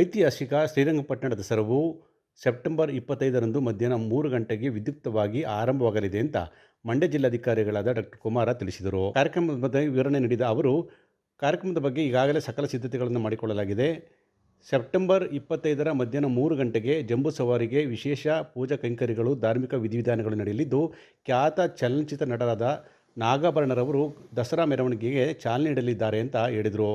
ಐತಿಹಾಸಿಕ ಶ್ರೀರಂಗಪಟ್ಟಣ ದಸರಾವು ಸೆಪ್ಟೆಂಬರ್ ಇಪ್ಪತ್ತೈದರಂದು ಮಧ್ಯಾಹ್ನ ಮೂರು ಗಂಟೆಗೆ ವಿದ್ಯುಕ್ತವಾಗಿ ಆರಂಭವಾಗಲಿದೆ ಅಂತ ಮಂಡ್ಯ ಜಿಲ್ಲಾಧಿಕಾರಿಗಳಾದ ಡಾಕ್ಟರ್ ಕುಮಾರ ತಿಳಿಸಿದರು. ಕಾರ್ಯಕ್ರಮದ ಬಗ್ಗೆ ವಿವರಣೆ ನೀಡಿದ ಅವರು, ಕಾರ್ಯಕ್ರಮದ ಬಗ್ಗೆ ಈಗಾಗಲೇ ಸಕಲ ಸಿದ್ಧತೆಗಳನ್ನು ಮಾಡಿಕೊಳ್ಳಲಾಗಿದೆ. ಸೆಪ್ಟೆಂಬರ್ ಇಪ್ಪತ್ತೈದರ ಮಧ್ಯಾಹ್ನ ಮೂರು ಗಂಟೆಗೆ ಜಂಬೂ ಸವಾರಿಗೆ ವಿಶೇಷ ಪೂಜಾ ಕೈಂಕರ್ಯಗಳು, ಧಾರ್ಮಿಕ ವಿಧಿವಿಧಾನಗಳು ನಡೆಯಲಿದ್ದು, ಖ್ಯಾತ ಚಲನಚಿತ್ರ ನಟರಾದ ನಾಗಾಭರಣರವರು ದಸರಾ ಮೆರವಣಿಗೆಗೆ ಚಾಲನೆ ನೀಡಲಿದ್ದಾರೆ ಅಂತ ಹೇಳಿದರು.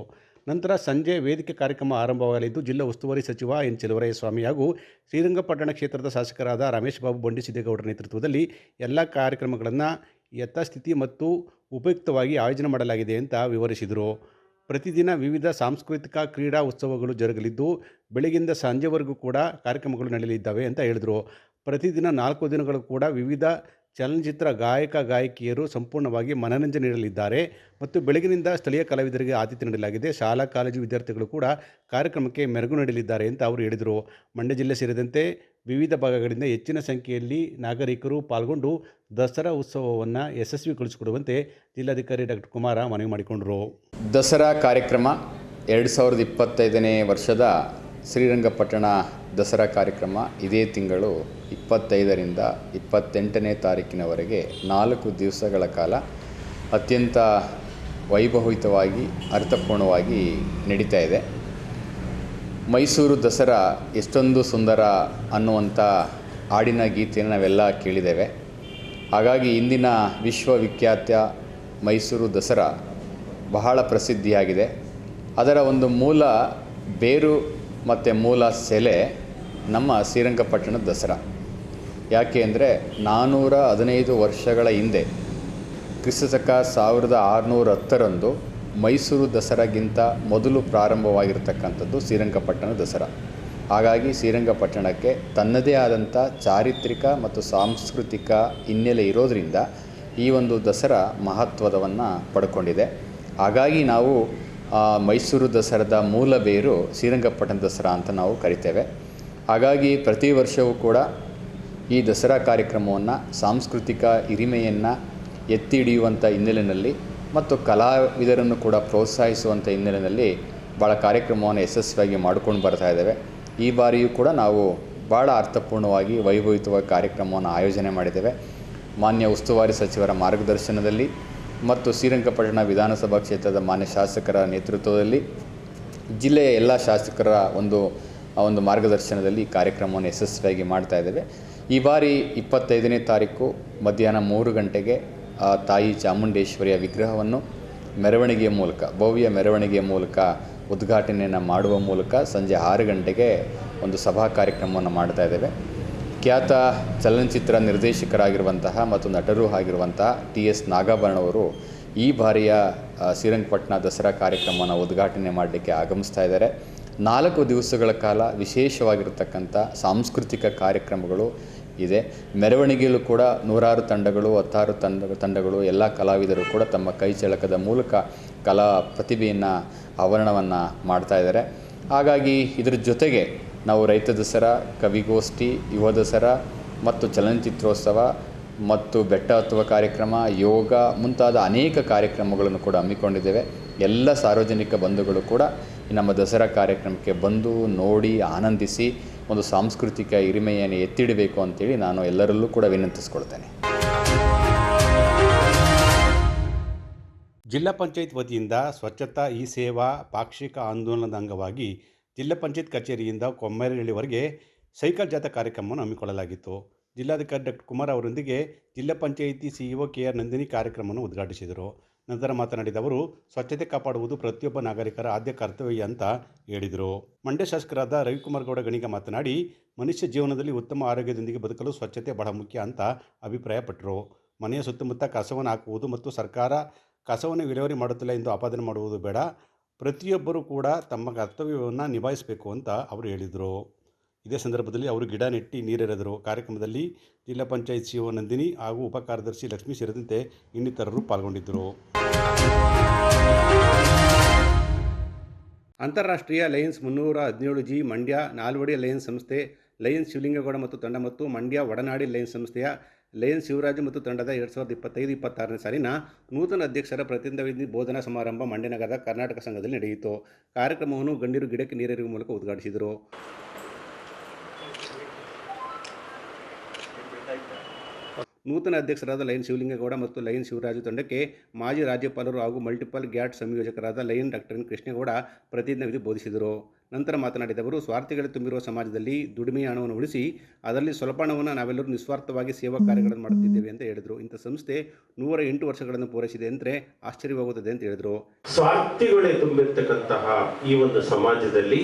ನಂತರ ಸಂಜೆ ವೇದಿಕೆ ಕಾರ್ಯಕ್ರಮ ಆರಂಭವಾಗಲಿದ್ದು, ಜಿಲ್ಲಾ ಉಸ್ತುವಾರಿ ಸಚಿವ ಎನ್ ಸ್ವಾಮಿ ಹಾಗೂ ಶ್ರೀರಂಗಪಟ್ಟಣ ಕ್ಷೇತ್ರದ ಶಾಸಕರಾದ ರಮೇಶ್ ಬಾಬು ಬಂಡಿಸಿದ್ದೇಗೌಡರ ನೇತೃತ್ವದಲ್ಲಿ ಎಲ್ಲ ಕಾರ್ಯಕ್ರಮಗಳನ್ನು ಯಥಾಸ್ಥಿತಿ ಮತ್ತು ಉಪಯುಕ್ತವಾಗಿ ಆಯೋಜನೆ ಮಾಡಲಾಗಿದೆ ಅಂತ ವಿವರಿಸಿದರು. ಪ್ರತಿದಿನ ವಿವಿಧ ಸಾಂಸ್ಕೃತಿಕ ಕ್ರೀಡಾ ಉತ್ಸವಗಳು ಜರುಗಲಿದ್ದು, ಬೆಳಗಿಂದ ಸಂಜೆವರೆಗೂ ಕೂಡ ಕಾರ್ಯಕ್ರಮಗಳು ನಡೆಯಲಿದ್ದಾವೆ ಅಂತ ಹೇಳಿದರು. ಪ್ರತಿದಿನ ನಾಲ್ಕು ದಿನಗಳು ಕೂಡ ವಿವಿಧ ಚಲನಚಿತ್ರ ಗಾಯಕ ಗಾಯಕಿಯರು ಸಂಪೂರ್ಣವಾಗಿ ಮನರಂಜನೆ ನೀಡಲಿದ್ದಾರೆ ಮತ್ತು ಬೆಳಗಿನಿಂದ ಸ್ಥಳೀಯ ಕಲಾವಿದರಿಗೆ ಆದ್ಯತೆ ನೀಡಲಾಗಿದೆ. ಶಾಲಾ, ಕಾಲೇಜು ವಿದ್ಯಾರ್ಥಿಗಳು ಕೂಡ ಕಾರ್ಯಕ್ರಮಕ್ಕೆ ಮೆರುಗು ನೀಡಲಿದ್ದಾರೆ ಅಂತ ಅವರು ಹೇಳಿದರು. ಮಂಡ್ಯ ಜಿಲ್ಲೆ ಸೇರಿದಂತೆ ವಿವಿಧ ಭಾಗಗಳಿಂದ ಹೆಚ್ಚಿನ ಸಂಖ್ಯೆಯಲ್ಲಿ ನಾಗರಿಕರು ಪಾಲ್ಗೊಂಡು ದಸರಾ ಉತ್ಸವವನ್ನು ಯಶಸ್ವಿಗೊಳಿಸಿಕೊಡುವಂತೆ ಜಿಲ್ಲಾಧಿಕಾರಿ ಡಾಕ್ಟರ್ ಕುಮಾರ ಮನವಿ ಮಾಡಿಕೊಂಡರು. ದಸರಾ ಕಾರ್ಯಕ್ರಮ ಎರಡು ಸಾವಿರದ ಇಪ್ಪತ್ತೈದನೇ ವರ್ಷದ ಶ್ರೀರಂಗಪಟ್ಟಣ ದಸರಾ ಕಾರ್ಯಕ್ರಮ ಇದೇ ತಿಂಗಳು ಇಪ್ಪತ್ತೈದರಿಂದ ಇಪ್ಪತ್ತೆಂಟನೇ ತಾರೀಕಿನವರೆಗೆ ನಾಲ್ಕು ದಿವಸಗಳ ಕಾಲ ಅತ್ಯಂತ ವೈಭವಿತವಾಗಿ ಅರ್ಥಪೂರ್ಣವಾಗಿ ನಡೀತಾ ಇದೆ. ಮೈಸೂರು ದಸರಾ ಎಷ್ಟೊಂದು ಸುಂದರ ಅನ್ನುವಂಥ ಹಾಡಿನ ಗೀತೆಯನ್ನು ನಾವೆಲ್ಲ ಕೇಳಿದ್ದೇವೆ. ಹಾಗಾಗಿ ಇಂದಿನ ವಿಶ್ವವಿಖ್ಯಾತ ಮೈಸೂರು ದಸರಾ ಬಹಳ ಪ್ರಸಿದ್ಧಿಯಾಗಿದೆ. ಅದರ ಒಂದು ಮೂಲ ಬೇರು ಮತ್ತು ಮೂಲ ಸೆಲೆ ನಮ್ಮ ಶ್ರೀರಂಗಪಟ್ಟಣ ದಸರಾ. ಯಾಕೆ ಅಂದರೆ ನಾನ್ನೂರ ಹದಿನೈದು ವರ್ಷಗಳ ಹಿಂದೆ ಕ್ರಿಸ್ತಶಕ ಸಾವಿರದ ಆರುನೂರ ಹತ್ತರಂದು ಮೈಸೂರು ದಸರಾಗಿಂತ ಮೊದಲು ಪ್ರಾರಂಭವಾಗಿರ್ತಕ್ಕಂಥದ್ದು ಶ್ರೀರಂಗಪಟ್ಟಣ ದಸರಾ. ಹಾಗಾಗಿ ಶ್ರೀರಂಗಪಟ್ಟಣಕ್ಕೆ ತನ್ನದೇ ಆದಂಥ ಚಾರಿತ್ರಿಕ ಮತ್ತು ಸಾಂಸ್ಕೃತಿಕ ಹಿನ್ನೆಲೆ ಇರೋದರಿಂದ ಈ ಒಂದು ದಸರಾ ಮಹತ್ವದವನ್ನು ಪಡ್ಕೊಂಡಿದೆ. ಹಾಗಾಗಿ ನಾವು ಮೈಸೂರು ದಸರಾದ ಮೂಲ ಬೇರು ಶ್ರೀರಂಗಪಟ್ಟಣ ದಸರಾ ಅಂತ ನಾವು ಕರಿತೇವೆ. ಹಾಗಾಗಿ ಪ್ರತಿ ವರ್ಷವೂ ಕೂಡ ಈ ದಸರಾ ಕಾರ್ಯಕ್ರಮವನ್ನು ಸಾಂಸ್ಕೃತಿಕ ಹಿರಿಮೆಯನ್ನು ಎತ್ತಿ ಹಿಡಿಯುವಂಥ ಹಿನ್ನೆಲೆಯಲ್ಲಿ ಮತ್ತು ಕಲಾವಿದರನ್ನು ಕೂಡ ಪ್ರೋತ್ಸಾಹಿಸುವಂಥ ಹಿನ್ನೆಲೆಯಲ್ಲಿ ಭಾಳ ಕಾರ್ಯಕ್ರಮವನ್ನು ಯಶಸ್ವಿಯಾಗಿ ಮಾಡ್ಕೊಂಡು ಬರ್ತಾ ಇದ್ದೇವೆ. ಈ ಬಾರಿಯೂ ಕೂಡ ನಾವು ಭಾಳ ಅರ್ಥಪೂರ್ಣವಾಗಿ ವೈಭವಿತವಾಗಿ ಕಾರ್ಯಕ್ರಮವನ್ನು ಆಯೋಜನೆ ಮಾಡಿದ್ದೇವೆ. ಮಾನ್ಯ ಉಸ್ತುವಾರಿ ಸಚಿವರ ಮಾರ್ಗದರ್ಶನದಲ್ಲಿ ಮತ್ತು ಶ್ರೀರಂಗಪಟ್ಟಣ ವಿಧಾನಸಭಾ ಕ್ಷೇತ್ರದ ಮಾನ್ಯ ಶಾಸಕರ ನೇತೃತ್ವದಲ್ಲಿ ಜಿಲ್ಲೆಯ ಎಲ್ಲ ಶಾಸಕರ ಒಂದು ಒಂದು ಮಾರ್ಗದರ್ಶನದಲ್ಲಿ ಕಾರ್ಯಕ್ರಮವನ್ನು ಯಶಸ್ವಿಯಾಗಿ ಮಾಡ್ತಾ ಇದ್ದೇವೆ. ಈ ಬಾರಿ ಇಪ್ಪತ್ತೈದನೇ ತಾರೀಕು ಮಧ್ಯಾಹ್ನ ಮೂರು ಗಂಟೆಗೆ ತಾಯಿ ಚಾಮುಂಡೇಶ್ವರಿಯ ವಿಗ್ರಹವನ್ನು ಮೆರವಣಿಗೆಯ ಮೂಲಕ, ಭವ್ಯ ಮೆರವಣಿಗೆಯ ಮೂಲಕ ಉದ್ಘಾಟನೆಯನ್ನು ಮಾಡುವ ಮೂಲಕ ಸಂಜೆ ಆರು ಗಂಟೆಗೆ ಒಂದು ಸಭಾ ಕಾರ್ಯಕ್ರಮವನ್ನು ಮಾಡ್ತಾ ಇದ್ದೇವೆ. ಖ್ಯಾತ ಚಲನಚಿತ್ರ ನಿರ್ದೇಶಕರಾಗಿರುವಂತಹ ಮತ್ತು ನಟರೂ ಆಗಿರುವಂತಹ ಟಿ ಎಸ್ ನಾಗಾಭರಣವರು ಈ ಬಾರಿಯ ಶ್ರೀರಂಗಪಟ್ಟಣ ದಸರಾ ಕಾರ್ಯಕ್ರಮವನ್ನು ಉದ್ಘಾಟನೆ ಮಾಡಲಿಕ್ಕೆ ಆಗಮಿಸ್ತಾ ಇದ್ದಾರೆ. ನಾಲ್ಕು ದಿವಸಗಳ ಕಾಲ ವಿಶೇಷವಾಗಿರತಕ್ಕಂಥ ಸಾಂಸ್ಕೃತಿಕ ಕಾರ್ಯಕ್ರಮಗಳು ಇದೆ. ಮೆರವಣಿಗೆಯಲ್ಲೂ ಕೂಡ ನೂರಾರು ತಂಡಗಳು, ಹತ್ತಾರು ತಂಡ, ತಂಡಗಳು, ಎಲ್ಲ ಕಲಾವಿದರು ಕೂಡ ತಮ್ಮ ಕೈ ಚಳಕದ ಮೂಲಕ ಕಲಾ ಪ್ರತಿಭೆಯನ್ನು, ಆವರಣವನ್ನು ಮಾಡ್ತಾ ಇದ್ದಾರೆ. ಹಾಗಾಗಿ ಇದರ ಜೊತೆಗೆ ನಾವು ರೈತ ದಸರಾ, ಕವಿಗೋಷ್ಠಿ, ಯುವ ದಸರಾ ಮತ್ತು ಚಲನಚಿತ್ರೋತ್ಸವ ಮತ್ತು ಬೆಟ್ಟ ಹತ್ತುವ ಕಾರ್ಯಕ್ರಮ, ಯೋಗ ಮುಂತಾದ ಅನೇಕ ಕಾರ್ಯಕ್ರಮಗಳನ್ನು ಕೂಡ ಹಮ್ಮಿಕೊಂಡಿದ್ದೇವೆ. ಎಲ್ಲ ಸಾರ್ವಜನಿಕ ಬಂಧುಗಳು ಕೂಡ ನಮ್ಮ ದಸರಾ ಕಾರ್ಯಕ್ರಮಕ್ಕೆ ಬಂದು ನೋಡಿ, ಆನಂದಿಸಿ, ಒಂದು ಸಾಂಸ್ಕೃತಿಕ ಹಿರಿಮೆಯನ್ನು ಎತ್ತಿಡಬೇಕು ಅಂತೇಳಿ ನಾನು ಎಲ್ಲರಲ್ಲೂ ಕೂಡ ವಿನಂತಿಸ್ಕೊಳ್ತೇನೆ. ಜಿಲ್ಲಾ ಪಂಚಾಯತ್ ವತಿಯಿಂದ ಸ್ವಚ್ಛತಾ ಈ ಸೇವಾ, ಪಾಕ್ಷಿಕ ಆಂದೋಲನದ ಅಂಗವಾಗಿ ಜಿಲ್ಲಾ ಪಂಚಾಯತ್ ಕಚೇರಿಯಿಂದ ಕೊಮ್ಮೇರಹಳ್ಳಿವರೆಗೆ ಸೈಕಲ್ ಜಾಥಾ ಕಾರ್ಯಕ್ರಮವನ್ನು ಹಮ್ಮಿಕೊಳ್ಳಲಾಗಿತ್ತು. ಜಿಲ್ಲಾಧಿಕಾರಿ ಡಾಕ್ಟರ್ ಕುಮಾರ್ ಅವರೊಂದಿಗೆ ಜಿಲ್ಲಾ panchayat CEO K R Nandini ಕಾರ್ಯಕ್ರಮವನ್ನು ಉದ್ಘಾಟಿಸಿದರು. ನಂತರ ಮಾತನಾಡಿದ ಅವರು, ಸ್ವಚ್ಛತೆ ಕಾಪಾಡುವುದು ಪ್ರತಿಯೊಬ್ಬ ನಾಗರಿಕರ ಆದ್ಯ ಕರ್ತವ್ಯ ಅಂತ ಹೇಳಿದರು. ಮಂಡ್ಯ ಶಾಸಕರಾದ ರವಿಕುಮಾರ್ ಗೌಡ ಗಣಿಗ ಮಾತನಾಡಿ, ಮನುಷ್ಯ ಜೀವನದಲ್ಲಿ ಉತ್ತಮ ಆರೋಗ್ಯದೊಂದಿಗೆ ಬದುಕಲು ಸ್ವಚ್ಛತೆ ಬಹಳ ಮುಖ್ಯ ಅಂತ ಅಭಿಪ್ರಾಯಪಟ್ಟರು. ಮನೆಯ ಸುತ್ತಮುತ್ತ ಕಸವನ್ನು ಹಾಕುವುದು ಮತ್ತು ಸರ್ಕಾರ ಕಸವನ್ನು ವಿಲೇವಾರಿ ಮಾಡುತ್ತಿಲ್ಲ ಎಂದು ಆಪಾದನೆ ಮಾಡುವುದು ಬೇಡ. ಪ್ರತಿಯೊಬ್ಬರೂ ಕೂಡ ತಮ್ಮ ಕರ್ತವ್ಯವನ್ನು ನಿಭಾಯಿಸಬೇಕು ಅಂತ ಅವರು ಹೇಳಿದರು. ಇದೇ ಸಂದರ್ಭದಲ್ಲಿ ಅವರು ಗಿಡ ನೆಟ್ಟಿ ನೀರೆರೆದರು. ಕಾರ್ಯಕ್ರಮದಲ್ಲಿ ಜಿಲ್ಲಾ ಪಂಚಾಯತ್ ಸಿಒ ನಂದಿನಿ ಹಾಗೂ ಉಪ ಕಾರ್ಯದರ್ಶಿ ಲಕ್ಷ್ಮೀ ಸೇರಿದಂತೆ ಇನ್ನಿತರರು ಪಾಲ್ಗೊಂಡಿದ್ದರು. ಅಂತಾರಾಷ್ಟ್ರೀಯ ಲಯನ್ಸ್ ಮುನ್ನೂರ ಹದಿನೇಳು ಜಿ ಮಂಡ್ಯ ನಾಲ್ವಡಿ ಲಯನ್ಸ್ ಸಂಸ್ಥೆ, ಲಯನ್ಸ್ ಶಿವಲಿಂಗಗೌಡ ಮತ್ತು ತಂಡ ಮತ್ತು ಮಂಡ್ಯ, ಒಡನಾಡಿ ಲಯನ್ಸ್ ಸಂಸ್ಥೆಯ ಲಯನ್ ಶಿವರಾಜು ಮತ್ತು ತಂಡದ ಎರಡು ಸಾವಿರದ ಇಪ್ಪತ್ತೈದು, ಇಪ್ಪತ್ತಾರನೇ ಸಾಲಿನ ನೂತನ ಅಧ್ಯಕ್ಷರ ಪ್ರತಿನಿಧಿ ಬೋಧನಾ ಸಮಾರಂಭ ಮಂಡ್ಯನಗರದ ಕರ್ನಾಟಕ ಸಂಘದಲ್ಲಿ ನಡೆಯಿತು. ಕಾರ್ಯಕ್ರಮವನ್ನು ಗಣ್ಯರು ಗಿಡಕ್ಕೆ ನೀರೆರೆಯುವ ಮೂಲಕ ಉದ್ಘಾಟಿಸಿದರು. ನೂತನ ಅಧ್ಯಕ್ಷರಾದ ಲಯನ್ ಶಿವಲಿಂಗೇಗೌಡ ಮತ್ತು ಲಯನ್ ಶಿವರಾಜು ತಂಡಕ್ಕೆ ಮಾಜಿ ರಾಜ್ಯಪಾಲರು ಹಾಗೂ ಮಲ್ಟಿಪಲ್ ಗ್ಯಾಟ್ ಸಂಯೋಜಕರಾದ ಲಯನ್ ಡಾಕ್ಟರ್ ಕೃಷ್ಣೇಗೌಡ ಪ್ರತಿಜ್ಞಾವಿಧಿ ಬೋಧಿಸಿದರು. ನಂತರ ಮಾತನಾಡಿದ ಅವರು, ಸ್ವಾರ್ಥಿಗಳೇ ತುಂಬಿರುವ ಸಮಾಜದಲ್ಲಿ ದುಡಿಮೆಯ ಹಣವನ್ನು ಉಳಿಸಿ ಅದರಲ್ಲಿ ಸ್ವಲ್ಪ ಹಣವನ್ನು ನಾವೆಲ್ಲರೂ ನಿಸ್ವಾರ್ಥವಾಗಿ ಸೇವಾ ಕಾರ್ಯಗಳನ್ನು ಮಾಡುತ್ತಿದ್ದೇವೆ ಅಂತ ಹೇಳಿದರು. ಇಂಥ ಸಂಸ್ಥೆ ನೂರ ಎಂಟು ವರ್ಷಗಳನ್ನು ಪೂರೈಸಿದೆ ಅಂದರೆ ಆಶ್ಚರ್ಯವಾಗುತ್ತದೆ ಅಂತ ಹೇಳಿದರು. ಸ್ವಾರ್ಥಿಗಳೇ ತುಂಬಿರ್ತಕ್ಕಂತಹ ಈ ಒಂದು ಸಮಾಜದಲ್ಲಿ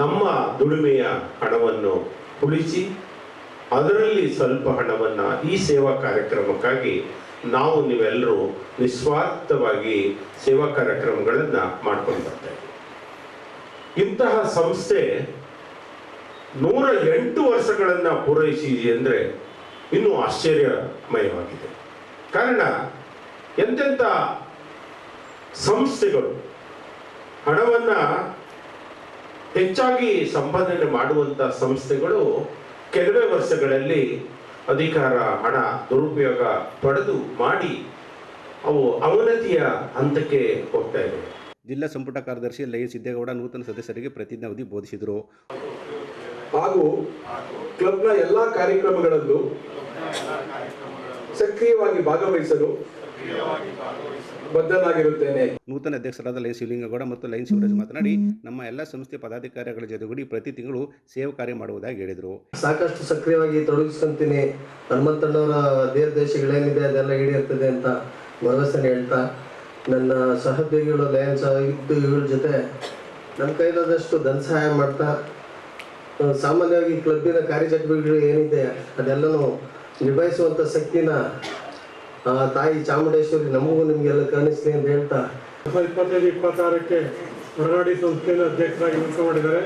ನಮ್ಮ ದುಡಿಮೆಯ ಹಣವನ್ನು ಉಳಿಸಿ ಅದರಲ್ಲಿ ಸ್ವಲ್ಪ ಹಣವನ್ನು ಈ ಸೇವಾ ಕಾರ್ಯಕ್ರಮಕ್ಕಾಗಿ ನಾವು ನೀವೆಲ್ಲರೂ ನಿಸ್ವಾರ್ಥವಾಗಿ ಸೇವಾ ಕಾರ್ಯಕ್ರಮಗಳನ್ನು ಮಾಡ್ಕೊಂಡು ಬರ್ತಾ ಇದ್ದೀವಿ. ಇಂತಹ ಸಂಸ್ಥೆ ನೂರ ಎಂಟು ವರ್ಷಗಳನ್ನು ಪೂರೈಸಿದೆ ಅಂದರೆ ಇನ್ನೂ ಆಶ್ಚರ್ಯಮಯವಾಗಿದೆ. ಕಾರಣ, ಎಂತೆಂಥ ಸಂಸ್ಥೆಗಳು ಹಣವನ್ನ ಹೆಚ್ಚಾಗಿ ಸಂಪಾದನೆ ಮಾಡುವಂತ ಸಂಸ್ಥೆಗಳು ಕೆಲವೇ ವರ್ಷಗಳಲ್ಲಿ ಅಧಿಕಾರ, ಹಣ, ದುರುಪಯೋಗ ಪಡೆದು ಮಾಡಿ ಅವು ಅವನತಿಯ ಹಂತಕ್ಕೆ ಹೋಗ್ತಾ ಇವೆ. ಜಿಲ್ಲಾ ಸಂಪುಟ ಕಾರ್ಯದರ್ಶಿ ಲಯನ್ ಸಿದ್ದೇಗೌಡ ನೂತನ ಸದಸ್ಯರಿಗೆ ಪ್ರತಿಜ್ಞಾವಿಧಿ ಬೋಧಿಸಿದರು. ಹಾಗೂ ಕ್ಲಬ್ನ ಎಲ್ಲ ಕಾರ್ಯಕ್ರಮಗಳಲ್ಲೂ ಸಕ್ರಿಯವಾಗಿ ಭಾಗವಹಿಸಲು ಬದ್ಧನಾಗಿರುತ್ತೇನೆ. ನೂತನ ಅಧ್ಯಕ್ಷರಾದ ಲೈನ್ ಶಿವಲಿಂಗೇಗೌಡ ಮತ್ತು ಲೈನ್ ಶಿವರಾಜ್ ಮಾತನಾಡಿ ನಮ್ಮ ಎಲ್ಲ ಸಂಸ್ಥೆ ಪದಾಧಿಕಾರಿಗಳ ಜೊತೆಗೂಡಿ ಪ್ರತಿ ತಿಂಗಳು ಸೇವಾ ಕಾರ್ಯ ಮಾಡುವುದಾಗಿ ಹೇಳಿದರು. ಸಾಕಷ್ಟು ಸಕ್ರಿಯವಾಗಿ ತೊಡಗಿಸ್ಕೊಂತೀನಿ. ಹನುಮಂತಣ್ಣವರ ದೇಶಗಳೇನಿದೆ ಅದೆಲ್ಲ ಈಡೇರ್ತದೆ ಅಂತ ಭರವಸೆ ಹೇಳ್ತಾ ನನ್ನ ಸಹೋದ್ಯೋಗಿಗಳು ಲಯನ್ ಸಹೋದ್ಯೋಗಿಗಳ ಜೊತೆ ನನ್ನ ಕೈಲಾದಷ್ಟು ಧನ ಸಹಾಯ ಮಾಡ್ತಾ ಸಾಮಾನ್ಯವಾಗಿ ಕ್ಲಬ್ಬಿನ ಕಾರ್ಯಚಟುವಟಿಕೆಗಳು ಏನಿದೆ ಅದೆಲ್ಲನೂ ನಿಭಾಯಿಸುವಂಥ ಶಕ್ತಿನ ತಾಯಿ ಚಾಮುಂಡೇಶ್ವರಿ ನಮಗೂ ನಿಮಗೆಲ್ಲ ಕಾಣಿಸ್ತೀನಿ ಅಂತ ಹೇಳ್ತಾ. ಇಪ್ಪತ್ತೈದು, ಇಪ್ಪತ್ತಾರಕ್ಕೆ ಹೊರನಾಡಿ ಸಂಸ್ಥೆಯ ಅಧ್ಯಕ್ಷರಾಗಿ ನೇಮಕ ಮಾಡಿದ್ದಾರೆ.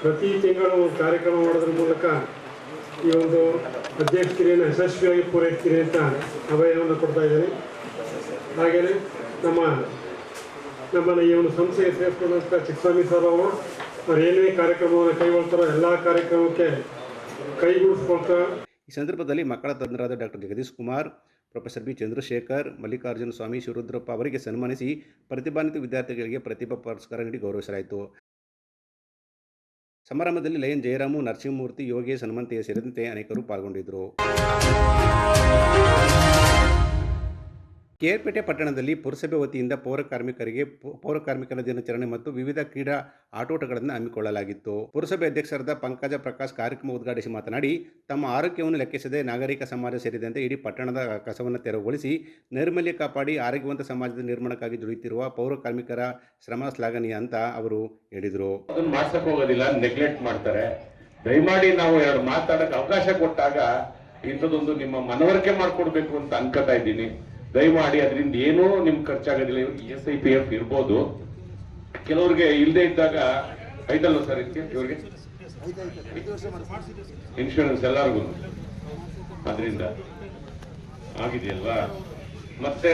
ಪ್ರತಿ ತಿಂಗಳು ಕಾರ್ಯಕ್ರಮ ಮಾಡೋದ್ರ ಮೂಲಕ ಈ ಒಂದು ಅಧ್ಯಕ್ಷತೆಯನ್ನು ಯಶಸ್ವಿಯಾಗಿ ಪೂರೈಸ್ತೀನಿ ಅಂತ ಅಭಯವನ್ನು ಕೊಡ್ತಾ ಇದ್ದೀನಿ. ಹಾಗೆಯೇ ನಮ್ಮ ನಮ್ಮನ್ನು ಈ ಒಂದು ಸಂಸ್ಥೆಗೆ ಸೇರಿಸ್ಕೊಂಡಂಥ ಚಿಕ್ಕಸ್ವಾಮಿ ಸರ್ ಅವರು ಅವ್ರು ಏನೇ ಕಾರ್ಯಕ್ರಮವನ್ನು ಕೈಗೊಳ್ತಾರೋ ಎಲ್ಲ ಕಾರ್ಯಕ್ರಮಕ್ಕೆ ಕೈಗೂಡಿಸ್ಕೊಳ್ತಾ ಈ ಸಂದರ್ಭದಲ್ಲಿ ಮಕ್ಕಳ ತಜ್ಞರಾದ doctor Jagadish Kumar, professor B Chandrashekar, Mallikarjuna Swamy Shivarudrappa ಅವರಿಗೆ ಸನ್ಮಾನಿಸಿ ಪ್ರತಿಭಾನ್ವಿತ ವಿದ್ಯಾರ್ಥಿಗಳಿಗೆ ಪ್ರತಿಭಾ ಪುರಸ್ಕಾರ ನೀಡಿ ಗೌರವಿಸಲಾಯಿತು. ಸಮಾರಂಭದಲ್ಲಿ ಲಯನ್ ಜಯರಾಮು, ನರಸಿಂಹಮೂರ್ತಿ, ಯೋಗೇಶ್ ಹನುಮಂತಯ್ಯ ಸೇರಿದಂತೆ ಅನೇಕರು ಪಾಲ್ಗೊಂಡಿದ್ದರು. ಕೇರ್ಪೇಟೆ ಪಟ್ಟಣದಲ್ಲಿ ಪುರಸಭೆ ವತಿಯಿಂದ ಪೌರ ಕಾರ್ಮಿಕರಿಗೆ ದಿನಾಚರಣೆ ಮತ್ತು ವಿವಿಧ ಕ್ರೀಡಾ ಆಟೋಟಗಳನ್ನು ಹಮ್ಮಿಕೊಳ್ಳಲಾಗಿತ್ತು. ಪುರಸಭೆ ಅಧ್ಯಕ್ಷರಾದ ಪಂಕಜ ಪ್ರಕಾಶ್ ಕಾರ್ಯಕ್ರಮ ಉದ್ಘಾಟಿಸಿ ಮಾತನಾಡಿ, ತಮ್ಮ ಆರೋಗ್ಯವನ್ನು ಲೆಕ್ಕಿಸದೆ ನಾಗರಿಕ ಸಮಾಜ ಸೇರಿದಂತೆ ಇಡೀ ಪಟ್ಟಣದ ಕಸವನ್ನು ತೆರವುಗೊಳಿಸಿ, ನೈರ್ಮಲ್ಯ ಕಾಪಾಡಿ ಆರೋಗ್ಯವಂತ ಸಮಾಜದ ನಿರ್ಮಾಣಕ್ಕಾಗಿ ದುಡಿಯುತ್ತಿರುವ ಪೌರ ಕಾರ್ಮಿಕರ ಶ್ರಮ ಶ್ಲಾಘನೀಯ ಅಂತ ಅವರು ಹೇಳಿದರು. ಹೋಗೋದಿಲ್ಲ ನೆಗ್ಲೆಕ್ಟ್ ಮಾಡ್ತಾರೆ. ದಯಮಾಡಿ ನಾವು ಮಾತಾಡಕ್ಕೆ ಮಾತಾಡಕ್ ಅವಕಾಶ ಕೊಟ್ಟಾಗ ಇಂಥದ್ದೊಂದು ನಿಮ್ಮ ಮನವರಿಕೆ ಮಾಡಿಕೊಡ್ಬೇಕು ಅಂತ ಅನ್ಕೋತಾ ಇದ್ದೀನಿ. ದಯಮಾಡಿ ಅದರಿಂದ ಏನೂ ನಿಮ್ಗೆ ಖರ್ಚಾಗೋದಿಲ್ಲ. ಎಸ್ ಐ ಪಿ ಎಫ್ ಇರ್ಬೋದು. ಕೆಲವ್ರಿಗೆ ಇಲ್ಲದೆ ಇದ್ದಾಗ ಐದಲ್ಲ ಸರ್ ಇವ್ರಿಗೆ? ಇನ್ಶೂರೆನ್ಸ್ ಎಲ್ಲರಿಗೂ ಅದರಿಂದ. ಆಗಿದೆಯಲ್ವಾ? ಮತ್ತೆ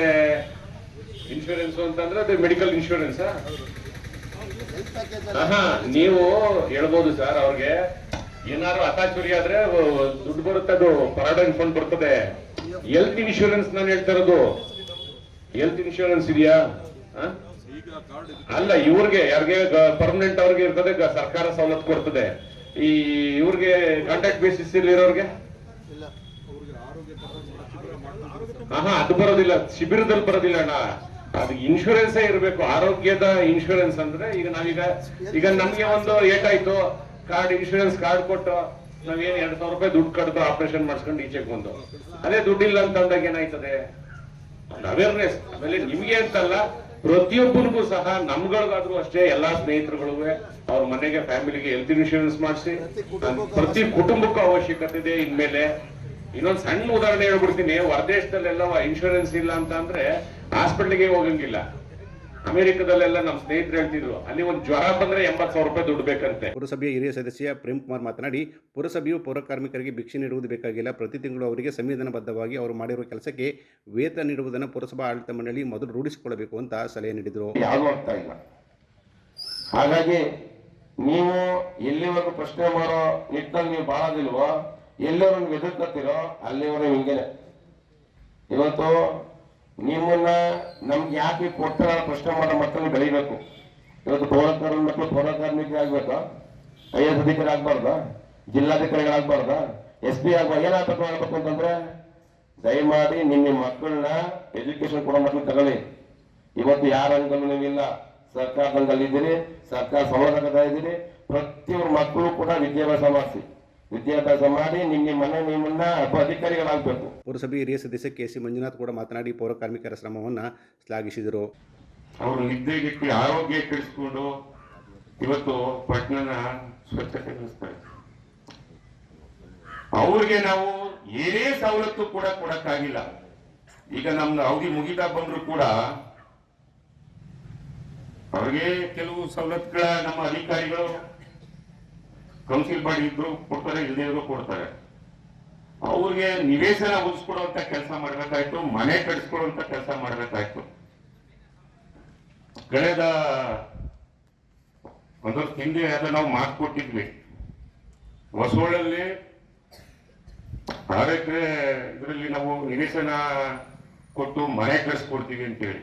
ಇನ್ಶೂರೆನ್ಸ್ ಅಂತಂದ್ರೆ ಅದು ಮೆಡಿಕಲ್ ಇನ್ಶೂರೆನ್ಸ್ ನೀವು ಹೇಳ್ಬೋದು ಸರ್ ಅವ್ರಿಗೆ. ಏನಾದ್ರು ಅತಾಚುರಿ ಆದ್ರೆ ದುಡ್ಡು ಬರುತ್ತೆ ಅದು. ಪರಾಡನ್ ಫಂಡ್ ಬರ್ತದೆ. ಹೆಲ್ತ್ ಇನ್ಶೂರೆನ್ಸ್ ನಾನು ಹೇಳ್ತಾ ಇರೋದು. ಹೆಲ್ತ್ ಇನ್ಶೂರೆನ್ಸ್ ಇದೆಯಾ? ಅಲ್ಲ, ಇವ್ರಿಗೆ, ಯಾರಿಗೆ ಪರ್ಮನೆಂಟ್ ಅವ್ರಿಗೆ ಇರ್ತದೆ ಸರ್ಕಾರ ಸವಲತ್ತು ಕೊಡ್ತದೆ. ಈ ಇವ್ರಿಗೆ ಕಾಂಟ್ಯಾಕ್ಟ್ ಬೇಸಿಸ್ ಇರೋರ್ಗೆ ಆಹಾ, ಅದು ಬರೋದಿಲ್ಲ. ಶಿಬಿರದಲ್ಲಿ ಬರೋದಿಲ್ಲ ಅಣ್ಣ. ಅದು ಇನ್ಶೂರೆನ್ಸ್ ಇರಬೇಕು. ಆರೋಗ್ಯದ ಇನ್ಶೂರೆನ್ಸ್ ಅಂದ್ರೆ ಈಗ ನಾವೀಗ, ಈಗ ನಮ್ಗೆ ಒಂದು ಏಟಾಯ್ತು ಕಾರ್ಡ್ ಇನ್ಶೂರೆನ್ಸ್ ಕಾರ್ಡ್ ಕೊಟ್ಟು ನಾವೇನ್ ಎರಡ್ ಸಾವಿರ ರೂಪಾಯಿ ದುಡ್ಡು ಕಡ್ದು ಆಪರೇಷನ್ ಮಾಡಿಸ್ಕೊಂಡು ಈಚೆಗೆ ಬಂದು. ಅದೇ ದುಡ್ಡಿಲ್ಲ ಅಂತ ಅಂದಾಗ ಏನಾಯ್ತದೆ? ಅವೇರ್ನೆಸ್ ಆಮೇಲೆ ನಿಮ್ಗೆ ಅಂತಲ್ಲ, ಪ್ರತಿಯೊಬ್ಬರಿಗೂ ಸಹ ನಮ್ಗಳಿಗಾದ್ರೂ ಅಷ್ಟೇ ಎಲ್ಲಾ ಸ್ನೇಹಿತರುಗಳು ಅವ್ರ ಮನೆಗೆ, ಫ್ಯಾಮಿಲಿಗೆ ಹೆಲ್ತ್ ಇನ್ಶೂರೆನ್ಸ್ ಮಾಡಿಸಿ. ಪ್ರತಿ ಕುಟುಂಬಕ್ಕೂ ಅವಶ್ಯಕತೆ ಇದೆ. ಇನ್ಮೇಲೆ ಇನ್ನೊಂದ್ ಸಣ್ಣ ಉದಾಹರಣೆ ಹೇಳ್ಬಿಡ್ತೀನಿ. ಹೊರದೇಶದಲ್ಲೆಲ್ಲ ಇನ್ಶೂರೆನ್ಸ್ ಇಲ್ಲ ಅಂತ ಅಂದ್ರೆ ಹಾಸ್ಪಿಟ್ಲಿಗೆ ಹೋಗಂಗಿಲ್ಲ. ಅಮೆರಿಕದಲ್ಲೆಲ್ಲ ನಮ್ಮ ಸ್ನೇಹಿತರು ಹೇಳ್ತಿದ್ರು ಅಲ್ಲಿ ಒಂದು ಜ್ವರ ಬಂದ್ರೆ ಎಂಬತ್ ಸಾವಿರ ರೂಪಾಯಿ ದುಡ್ಡು ಬೇಕಂತೆ. ಪುರಸಭೆಯ ಹಿರಿಯ ಸದಸ್ಯ ಪ್ರೇಮ್ ಕುಮಾರ್ ಮಾತನಾಡಿ ಪುರಸಭೆಯು ಪೌರ ಕಾರ್ಮಿಕರಿಗೆ ಭಿಕ್ಷೆ ನೀಡುವುದು ಬೇಕಾಗಿಲ್ಲ. ಪ್ರತಿ ತಿಂಗಳು ಅವರಿಗೆ ಸಂವಿಧಾನಬದ್ಧವಾಗಿ ಅವರು ಮಾಡಿರುವ ಕೆಲಸಕ್ಕೆ ವೇತನ ನೀಡುವುದನ್ನು ಪುರಸಭಾ ಆಡಳಿತ ಮಂಡಳಿ ಮೊದಲು ರೂಢಿಸಿಕೊಳ್ಳಬೇಕು ಅಂತ ಸಲಹೆ ನೀಡಿದರು. ಯಾವುದು ಆಗ್ತಾ ಇಲ್ಲ. ಹಾಗಾಗಿ ನೀವು ಎಲ್ಲಿವರೆಗೂ ಪ್ರಶ್ನೆ ಮಾಡೋ ನಿಟ್ಟಿನಲ್ಲಿ ನೀವು ಬಾಳೋದಿಲ್ವೋ ಎಲ್ಲರೂ ಎದುರ್ಕೊತಿರೋ ಅಲ್ಲಿವರೆಗೂ ಹಿಂಗೇನೆ ಇವತ್ತು ನಿಮ್ಮನ್ನ ನಮ್ಗೆ ಯಾಕೆ ಕೊಡ್ತಾರ ಪ್ರಶ್ನೆ ಮಾಡೋ ಮಕ್ಕಳು ಬೆಳಿಬೇಕು? ಇವತ್ತು ಪೌರಕಾರ್ಮಿಕ ಮಕ್ಕಳು ಪೌರ ಕಾರ್ಮಿಕರಾಗ್ಬೇಕಾ ಐ ಎಸ್ ಅಧಿಕಾರಿ ಆಗ್ಬಾರ್ದ ಜಿಲ್ಲಾಧಿಕಾರಿಗಳಾಗ್ಬಾರ್ದ? ಎಸ್ ಪಿ ಆಗ್ಬಾರ್ದು? ಏನಾಗಬೇಕು ಮಾಡ್ಬೇಕು ಅಂತಂದ್ರೆ, ದಯಮಾಡಿ ನಿಮ್ಮ ನಿಮ್ಮ ಮಕ್ಕಳನ್ನ ಎಜುಕೇಶನ್ ಕೊಡೋ ಮಕ್ಕಳು ತಗೊಳ್ಳಿ. ಇವತ್ತು ಯಾರ ಅಂಗಲ್ಲೂ ನೀವಿಲ್ಲ. ಸರ್ಕಾರದಂಗಲ್ಲಿದ್ದೀರಿ ಸರ್ಕಾರ ಸಮಾಧಾನ ಇದ್ದೀರಿ ಪ್ರತಿಯೊಬ್ಬ ಮಕ್ಕಳು ಕೂಡ ವಿದ್ಯಾಭ್ಯಾಸ ಮಾಡಿಸಿ. ವಿದ್ಯಾಭ್ಯಾಸ ಮಾಡಿ ನಿಮ್ಮ ಮನೆ ನಿಮ್ಮನ್ನ ಅಧಿಕಾರಿಗಳಾಗಬೇಕು. ಪುರಸಭೆ ಹಿರಿಯ ಸದಸ್ಯ ಕೆ ಸಿ ಮಂಜುನಾಥ್ ಕೂಡ ಮಾತನಾಡಿ ಪೌರ ಕಾರ್ಮಿಕರ ಶ್ರಮವನ್ನು ಶ್ಲಾಘಿಸಿದರು. ಅವರು ನಿದ್ದೆಗೆ ಆರೋಗ್ಯ ಕೆಡಿಸ್ಕೊಂಡು ಇವತ್ತು ಪಟ್ಟಣನ ಸ್ವಚ್ಛತೆಗೊಳಿಸ್ತಾರೆ ಅವ್ರಿಗೆ ನಾವು ಏನೇ ಸವಲತ್ತು ಕೂಡ ಕೊಡಕ್ಕಾಗಿಲ್ಲ. ಈಗ ನಮ್ದು ಅವಧಿ ಮುಗಿತಾ ಬಂದ್ರು ಕೂಡ ಅವ್ರಿಗೆ ಕೆಲವು ಸವಲತ್ತುಗಳ ನಮ್ಮ ಅಧಿಕಾರಿಗಳು ಕೌನ್ಸಿಲ್ ಬಾಡಿ ಇದ್ರು ಕೊಡ್ತಾರೆ ಇಲ್ಲದೇ ಇದ್ರು ಕೊಡ್ತಾರೆ. ಅವ್ರಿಗೆ ನಿವೇಶನ ಉಳಿಸ್ಕೊಡುವಂತ ಕೆಲಸ ಮಾಡ್ಬೇಕಾಯ್ತು, ಮನೆ ಕಟ್ಸ್ಕೊಡುವಂತ ಕೆಲಸ ಮಾಡ್ಬೇಕಾಯ್ತು. ಕಳೆದ ಒಂದು ಹಿಂದೆ ಅದು ನಾವು ಮಾತು ಕೊಟ್ಟಿದ್ವಿ. ಹೊಸೋಳಲ್ಲಿ ಆರು ಇದರಲ್ಲಿ ನಾವು ನಿವೇಶನ ಕೊಟ್ಟು ಮನೆ ಕಳಿಸ್ಕೊಡ್ತೀವಿ ಅಂತೇಳಿ.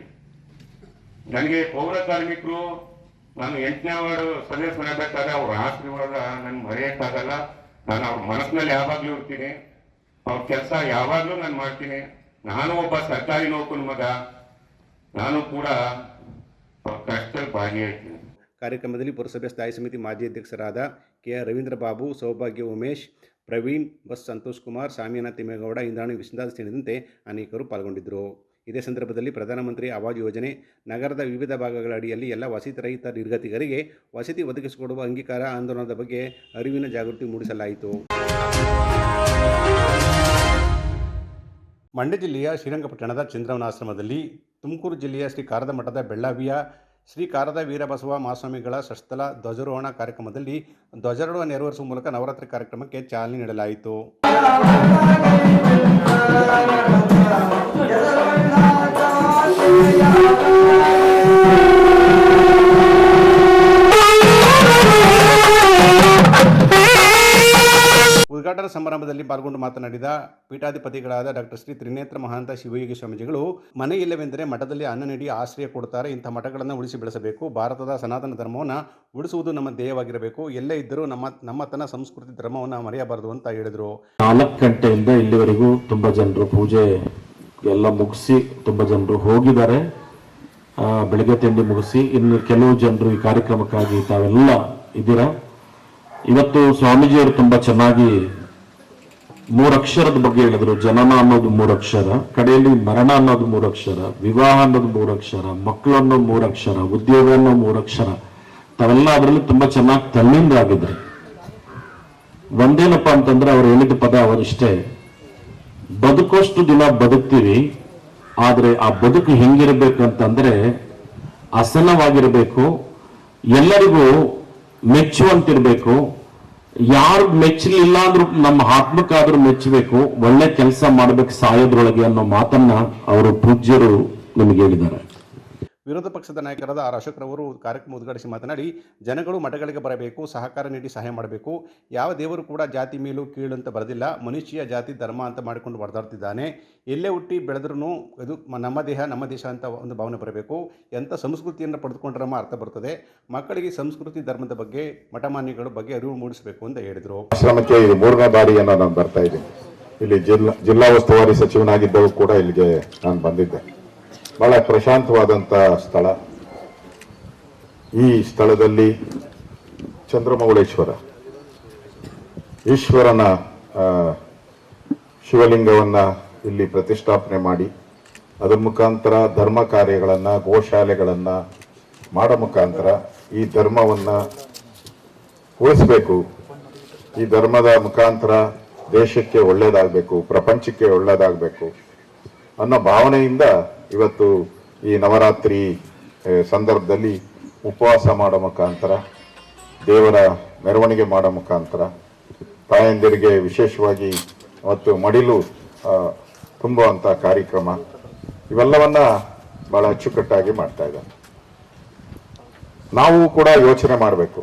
ನನಗೆ ಪೌರ ಕಾರ್ಮಿಕರು ನಾನು ಎಂಟನೇ ವಾರ್ಡ್ ಸದಸ್ಯನಾಗಬೇಕಾದ್ರೆ ಅವ್ರ ಆಶೀರ್ವಾದ ನನ್ ಮರೆಯಕ್ಕಾಗಲ್ಲ. ನಾನು ಅವ್ರ ಮನಸ್ಸಿನಲ್ಲಿ ಯಾವಾಗ್ಲೂ ಇರ್ತೀನಿ. ಅವ್ರ ಕೆಲಸ ಯಾವಾಗ್ಲೂ ನಾನು ಮಾಡ್ತೀನಿ. ನಾನು ಒಬ್ಬ ಸರ್ಕಾರಿ ನೌಕರ ಮಗ. ನಾನು ಕೂಡ ಅವ್ರ ಕಷ್ಟದಲ್ಲಿ ಭಾಗಿಯಾಗ್ತೀನಿ ಕಾರ್ಯಕ್ರಮದಲ್ಲಿ ಪುರಸಭೆ ಸ್ಥಾಯಿ ಸಮಿತಿ ಮಾಜಿ ಅಧ್ಯಕ್ಷರಾದ ಕೆ ಆರ್ ರವೀಂದ್ರ ಬಾಬು ಸೌಭಾಗ್ಯ ಉಮೇಶ್, ಪ್ರವೀಣ್ ಬಸ್ ಸಂತೋಷ್ ಕುಮಾರ್, ಸಾಮಿಯಾನ ತಿಮ್ಮೇಗೌಡ, ಇಂದ್ರಾಣಿ ವಿಶ್ವನಾಥ್ ಸೇರಿದಂತೆ ಅನೇಕರು ಪಾಲ್ಗೊಂಡಿದ್ದರು. ಇದೇ ಸಂದರ್ಭದಲ್ಲಿ ಪ್ರಧಾನಮಂತ್ರಿ ಆವಾಜ್ ಯೋಜನೆ, ನಗರದ ವಿವಿಧ ಭಾಗಗಳ ಅಡಿಯಲ್ಲಿ ಎಲ್ಲ ವಸತಿ ರಹಿತ ನಿರ್ಗತಿಗರಿಗೆ ವಸತಿ ಒದಗಿಸಿಕೊಡುವ ಅಂಗೀಕಾರ ಆಂದೋಲನದ ಬಗ್ಗೆ ಅರಿವಿನ ಜಾಗೃತಿ ಮೂಡಿಸಲಾಯಿತು. ಮಂಡ್ಯ ಜಿಲ್ಲೆಯ ಶ್ರೀರಂಗಪಟ್ಟಣದ ಚಂದ್ರವನಾಶ್ರಮದಲ್ಲಿ ತುಮಕೂರು ಜಿಲ್ಲೆಯ ಶ್ರೀ ಕಾರದ ಮಠದ ಬೆಳ್ಳಾವಿಯ ಶ್ರೀ ಕಾರದ ವೀರಬಸವ ಮಹಾಸ್ವಾಮಿಗಳ ಷಷ್ಠಲ ಧ್ವಜಾರೋಹಣ ಕಾರ್ಯಕ್ರಮದಲ್ಲಿ ಧ್ವಜಾರೋಹಣ ನೆರವೇರಿಸುವ ಮೂಲಕ ನವರಾತ್ರಿ ಕಾರ್ಯಕ್ರಮಕ್ಕೆ ಚಾಲನೆ ನೀಡಲಾಯಿತು. ಉದ್ಘಾಟನಾ ಸಮಾರಂಭದಲ್ಲಿ ಪಾಲ್ಗೊಂಡು ಮಾತನಾಡಿದ ಪೀಠಾಧಿಪತಿಗಳಾದ ಡಾಕ್ಟರ್ ಶ್ರೀ ತ್ರಿನೇತ್ರ ಮಹಾಂತ ಶಿವಯೋಗಿ ಸ್ವಾಮೀಜಿಗಳು, ಮನೆ ಇಲ್ಲವೆಂದರೆ ಮಠದಲ್ಲಿ ಅನ್ನ ನೀಡಿ ಆಶ್ರಯ ಕೊಡುತ್ತಾರೆ, ಇಂಥ ಮಠಗಳನ್ನು ಉಳಿಸಿ ಬೆಳೆಸಬೇಕು, ಭಾರತದ ಸನಾತನ ಧರ್ಮವನ್ನು ಉಳಿಸುವುದು ನಮ್ಮ ಧ್ಯೇಯವಾಗಿರಬೇಕು, ಎಲ್ಲೇ ಇದ್ದರೂ ನಮ್ಮ, ನಮ್ಮತನ ಸಂಸ್ಕೃತಿ ಧರ್ಮವನ್ನು ಮರೆಯಬಾರದು ಅಂತ ಹೇಳಿದರು. ನಾಲ್ಕು ಗಂಟೆಯಿಂದ ಇಲ್ಲಿವರೆಗೂ ತುಂಬಾ ಜನರು ಪೂಜೆ ಎಲ್ಲ ಮುಗಿಸಿ ತುಂಬಾ ಜನರು ಹೋಗಿದ್ದಾರೆ. ಬೆಳಗ್ಗೆ ತಿಂಡಿ ಮುಗಿಸಿ ಇನ್ನು ಕೆಲವು ಜನರು ಈ ಕಾರ್ಯಕ್ರಮಕ್ಕಾಗಿ ತಾವೆಲ್ಲ ಇದ್ದೀರಾ? ಇವತ್ತು ಸ್ವಾಮೀಜಿಯವರು ತುಂಬಾ ಚೆನ್ನಾಗಿ ಮೂರಕ್ಷರದ ಬಗ್ಗೆ ಹೇಳಿದ್ರು. ಜನನ ಅನ್ನೋದು ಮೂರಕ್ಷರ, ಕಡೆಯಲ್ಲಿ ಮರಣ ಅನ್ನೋದು ಮೂರಕ್ಷರ, ವಿವಾಹ ಅನ್ನೋದು ಮೂರಕ್ಷರ, ಮಕ್ಕಳು ಅನ್ನೋ ಮೂರಕ್ಷರ, ಉದ್ಯೋಗ ಅನ್ನೋ ಮೂರಕ್ಷರ, ತಾವೆಲ್ಲ ಅದರಲ್ಲಿ ತುಂಬಾ ಚೆನ್ನಾಗಿ ತಲ್ಲೀನರಾಗಿದ್ರಿ ಒಂದೇನಪ್ಪ ಅಂತಂದ್ರೆ ಅವ್ರು ಹೇಳಿದ ಪದ ಅವರಿಷ್ಟೇ. ಬದುಕೋಷ್ಟು ದಿನ ಬದುಕ್ತೀವಿ, ಆದರೆ ಆ ಬದುಕು ಹೆಂಗಿರಬೇಕು ಅಂತಂದ್ರೆ ಅಸನ್ನವಾಗಿರಬೇಕು ಎಲ್ಲರಿಗೂ ಮೆಚ್ಚುವಂತಿರಬೇಕು. ಯಾರು ಮೆಚ್ಚಲಿಲ್ಲ ಅಂದ್ರೂ ನಮ್ಮ ಆತ್ಮಕ್ಕಾದ್ರೂ ಮೆಚ್ಚಬೇಕು. ಒಳ್ಳೆ ಕೆಲಸ ಮಾಡ್ಬೇಕು ಸಾಯೋದ್ರೊಳಗೆ ಅನ್ನೋ ಮಾತನ್ನ ಅವರು ಪೂಜ್ಯರು ನಮಗೆ ಹೇಳಿದ್ದಾರೆ. ವಿರೋಧ ಪಕ್ಷದ ನಾಯಕರಾದ ಆರ್ ಅಶೋಕ್ರವರು ಕಾರ್ಯಕ್ರಮ ಉದ್ಘಾಟಿಸಿ ಮಾತನಾಡಿ, ಜನಗಳು ಮಠಗಳಿಗೆ ಬರಬೇಕು, ಸಹಕಾರ ನೀಡಿ ಸಹಾಯ ಮಾಡಬೇಕು. ಯಾವ ದೇವರು ಕೂಡ ಜಾತಿ ಮೇಲೂ ಕೀಳು ಅಂತ ಬರೆದಿಲ್ಲ. ಮನುಷ್ಯ ಜಾತಿ ಧರ್ಮ ಅಂತ ಮಾಡಿಕೊಂಡು ಹೊಡೆದಾಡ್ತಿದ್ದಾನೆ ಎಲ್ಲೇ ಹುಟ್ಟಿ ಬೆಳೆದ್ರೂ ಇದು ನಮ್ಮ ದೇಹ, ನಮ್ಮ ದೇಶ ಅಂತ ಒಂದು ಭಾವನೆ ಬರಬೇಕು. ಎಂಥ ಸಂಸ್ಕೃತಿಯನ್ನು ಪಡೆದುಕೊಂಡ್ರೆ ಅರ್ಥ ಬರ್ತದೆ. ಮಕ್ಕಳಿಗೆ ಸಂಸ್ಕೃತಿ ಧರ್ಮದ ಬಗ್ಗೆ, ಮಠಮಾನ್ಯಗಳ ಬಗ್ಗೆ ಅರಿವು ಮೂಡಿಸಬೇಕು ಅಂತ ಹೇಳಿದರು. ಆಶ್ರಮಕ್ಕೆ ಇದು ಮೂರನೇ ಬಾರಿಯನ್ನು ನಾನು ಬರ್ತಾ ಇದ್ದೀನಿ. ಇಲ್ಲಿ ಜಿಲ್ಲಾ ಜಿಲ್ಲಾ ಉಸ್ತುವಾರಿ ಸಚಿವನಾಗಿದ್ದವರು ಕೂಡ ಇಲ್ಲಿಗೆ ನಾನು ಬಂದಿದ್ದೆ. ಬಹಳ ಪ್ರಶಾಂತವಾದಂಥ ಸ್ಥಳ. ಈ ಸ್ಥಳದಲ್ಲಿ ಚಂದ್ರಮೌಳೇಶ್ವರ. ಈಶ್ವರನ ಶಿವಲಿಂಗವನ್ನು ಇಲ್ಲಿ ಪ್ರತಿಷ್ಠಾಪನೆ ಮಾಡಿ, ಅದರ ಮುಖಾಂತರ ಧರ್ಮ ಕಾರ್ಯಗಳನ್ನ, ಗೋಶಾಲೆಗಳನ್ನ ಮಾಡೋ ಮುಖಾಂತರ ಈ ಧರ್ಮವನ್ನ ಉಳಿಸಬೇಕು. ಈ ಧರ್ಮದ ಮುಖಾಂತರ ದೇಶಕ್ಕೆ ಒಳ್ಳೇದಾಗಬೇಕು, ಪ್ರಪಂಚಕ್ಕೆ ಒಳ್ಳೇದಾಗಬೇಕು. ಅನ್ನೋ ಭಾವನೆಯಿಂದ ಇವತ್ತು ಈ ನವರಾತ್ರಿ ಸಂದರ್ಭದಲ್ಲಿ ಉಪವಾಸ ಮಾಡೋ ಮುಖಾಂತರ, ದೇವರ ಮೆರವಣಿಗೆ ಮಾಡೋ ಮುಖಾಂತರ, ತಾಯಂದಿರಿಗೆ ವಿಶೇಷವಾಗಿ ಮತ್ತು ಮಡಿಲು ತುಂಬುವಂಥ ಕಾರ್ಯಕ್ರಮ, ಇವೆಲ್ಲವನ್ನ ಬಹಳ ಅಚ್ಚುಕಟ್ಟಾಗಿ ಮಾಡ್ತಾ ಇದ್ದಾರೆ. ನಾವು ಕೂಡ ಯೋಚನೆ ಮಾಡಬೇಕು.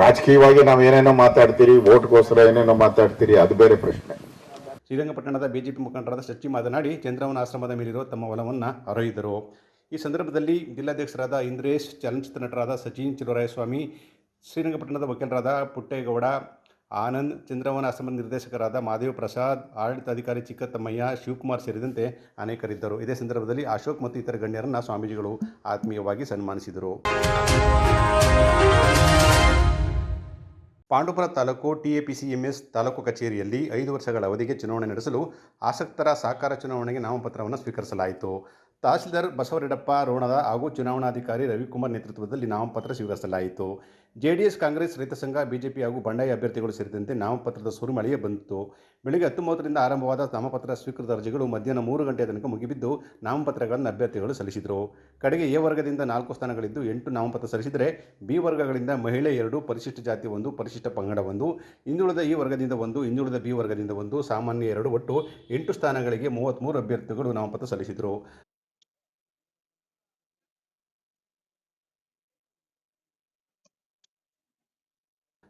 ರಾಜಕೀಯವಾಗಿ ನಾವು ಏನೇನೋ ಮಾತಾಡ್ತೀರಿ ಓಟ್ಗೋಸ್ಕರ ಏನೇನೋ ಮಾತಾಡ್ತೀರಿ, ಅದು ಬೇರೆ ಪ್ರಶ್ನೆ. ಶ್ರೀರಂಗಪಟ್ಟಣದ ಬಿಜೆಪಿ ಮುಖಂಡರಾದ ಸಚ್ಚಿ ಮಾತನಾಡಿ, ಚಂದ್ರವನ ಆಶ್ರಮದ ಮೇಲಿರುವ ತಮ್ಮ ಒಲವನ್ನು ಅರಯಿದರು ಈ ಸಂದರ್ಭದಲ್ಲಿ ಜಿಲ್ಲಾಧ್ಯಕ್ಷರಾದ ಇಂದ್ರೇಶ್, ಚಲನಚಿತ್ರ ನಟರಾದ ಸಚಿನ್ ಚಿಲುರಾಯಸ್ವಾಮಿ, ಶ್ರೀರಂಗಪಟ್ಟಣದ ವಕೀಲರಾದ ಪುಟ್ಟೇಗೌಡ, ಆನಂದ್, ಚಂದ್ರವನ ಆಶ್ರಮದ ನಿರ್ದೇಶಕರಾದ ಮಾದೇವ್ ಪ್ರಸಾದ್, ಆಡಳಿತಾಧಿಕಾರಿ ಚಿಕ್ಕತ್ತಮ್ಮಯ್ಯ ಶಿವಕುಮಾರ್ ಸೇರಿದಂತೆ ಅನೇಕರಿದ್ದರು. ಇದೇ ಸಂದರ್ಭದಲ್ಲಿ ಅಶೋಕ್ ಮತ್ತು ಇತರ ಗಣ್ಯರನ್ನು ಸ್ವಾಮೀಜಿಗಳು ಆತ್ಮೀಯವಾಗಿ ಸನ್ಮಾನಿಸಿದರು. ಪಾಂಡುಪುರ ತಾಲೂಕು ಟಿಎಪಿಸಿಎಂಎಸ್ ತಾಲೂಕು ಕಚೇರಿಯಲ್ಲಿ ಐದು ವರ್ಷಗಳ ಅವಧಿಗೆ ಚುನಾವಣೆ ನಡೆಸಲು ಆಸಕ್ತರ ಸಹಕಾರ ಚುನಾವಣೆಗೆ ನಾಮಪತ್ರವನ್ನು ಸ್ವೀಕರಿಸಲಾಯಿತು. ತಹಸೀಲ್ದಾರ್ ಬಸವರೆಡ್ಡಪ್ಪ, ರೋಣದ ಹಾಗೂ ಚುನಾವಣಾಧಿಕಾರಿ ರವಿಕುಮಾರ್ ನೇತೃತ್ವದಲ್ಲಿ ನಾಮಪತ್ರ ಸ್ವೀಕರಿಸಲಾಯಿತು. ಜೆಡಿಎಸ್, ಕಾಂಗ್ರೆಸ್, ರೈತ ಸಂಘ, ಬಿಜೆಪಿ ಹಾಗೂ ಬಂಡಾಯ ಅಭ್ಯರ್ಥಿಗಳು ಸೇರಿದಂತೆ ನಾಮಪತ್ರದ ಸುರಿಮಳೆಯೇ ಬಂತು ಬೆಳಗ್ಗೆ ಹತ್ತು ಮೂವತ್ತರಿಂದ ಆರಂಭವಾದ ನಾಮಪತ್ರ ಸ್ವೀಕೃತ ಅರ್ಜಿಗಳು ಮಧ್ಯಾಹ್ನ ಮೂರು ಗಂಟೆಯ ತನಕ ಮುಗಿಬಿದ್ದು ನಾಮಪತ್ರಗಳನ್ನು ಅಭ್ಯರ್ಥಿಗಳು ಸಲ್ಲಿಸಿದರು. ಕಡೆಗೆ ಎ ವರ್ಗದಿಂದ ನಾಲ್ಕು ಸ್ಥಾನಗಳಿದ್ದು ಎಂಟು ನಾಮಪತ್ರ ಸಲ್ಲಿಸಿದರೆ ಬಿ ವರ್ಗಗಳಿಂದ ಮಹಿಳೆ ಎರಡು, ಪರಿಶಿಷ್ಟ ಜಾತಿ ಒಂದು, ಪರಿಶಿಷ್ಟ ಪಂಗಡ ಒಂದು, ಹಿಂದುಳಿದ ಈ ವರ್ಗದಿಂದ ಒಂದು, ಹಿಂದುಳಿದ ಬಿ ವರ್ಗದಿಂದ ಒಂದು, ಸಾಮಾನ್ಯ ಎರಡು ಒಟ್ಟು ಎಂಟು ಸ್ಥಾನಗಳಿಗೆ ಮೂವತ್ತ್ಮೂರು ಅಭ್ಯರ್ಥಿಗಳು ನಾಮಪತ್ರ ಸಲ್ಲಿಸಿದರು.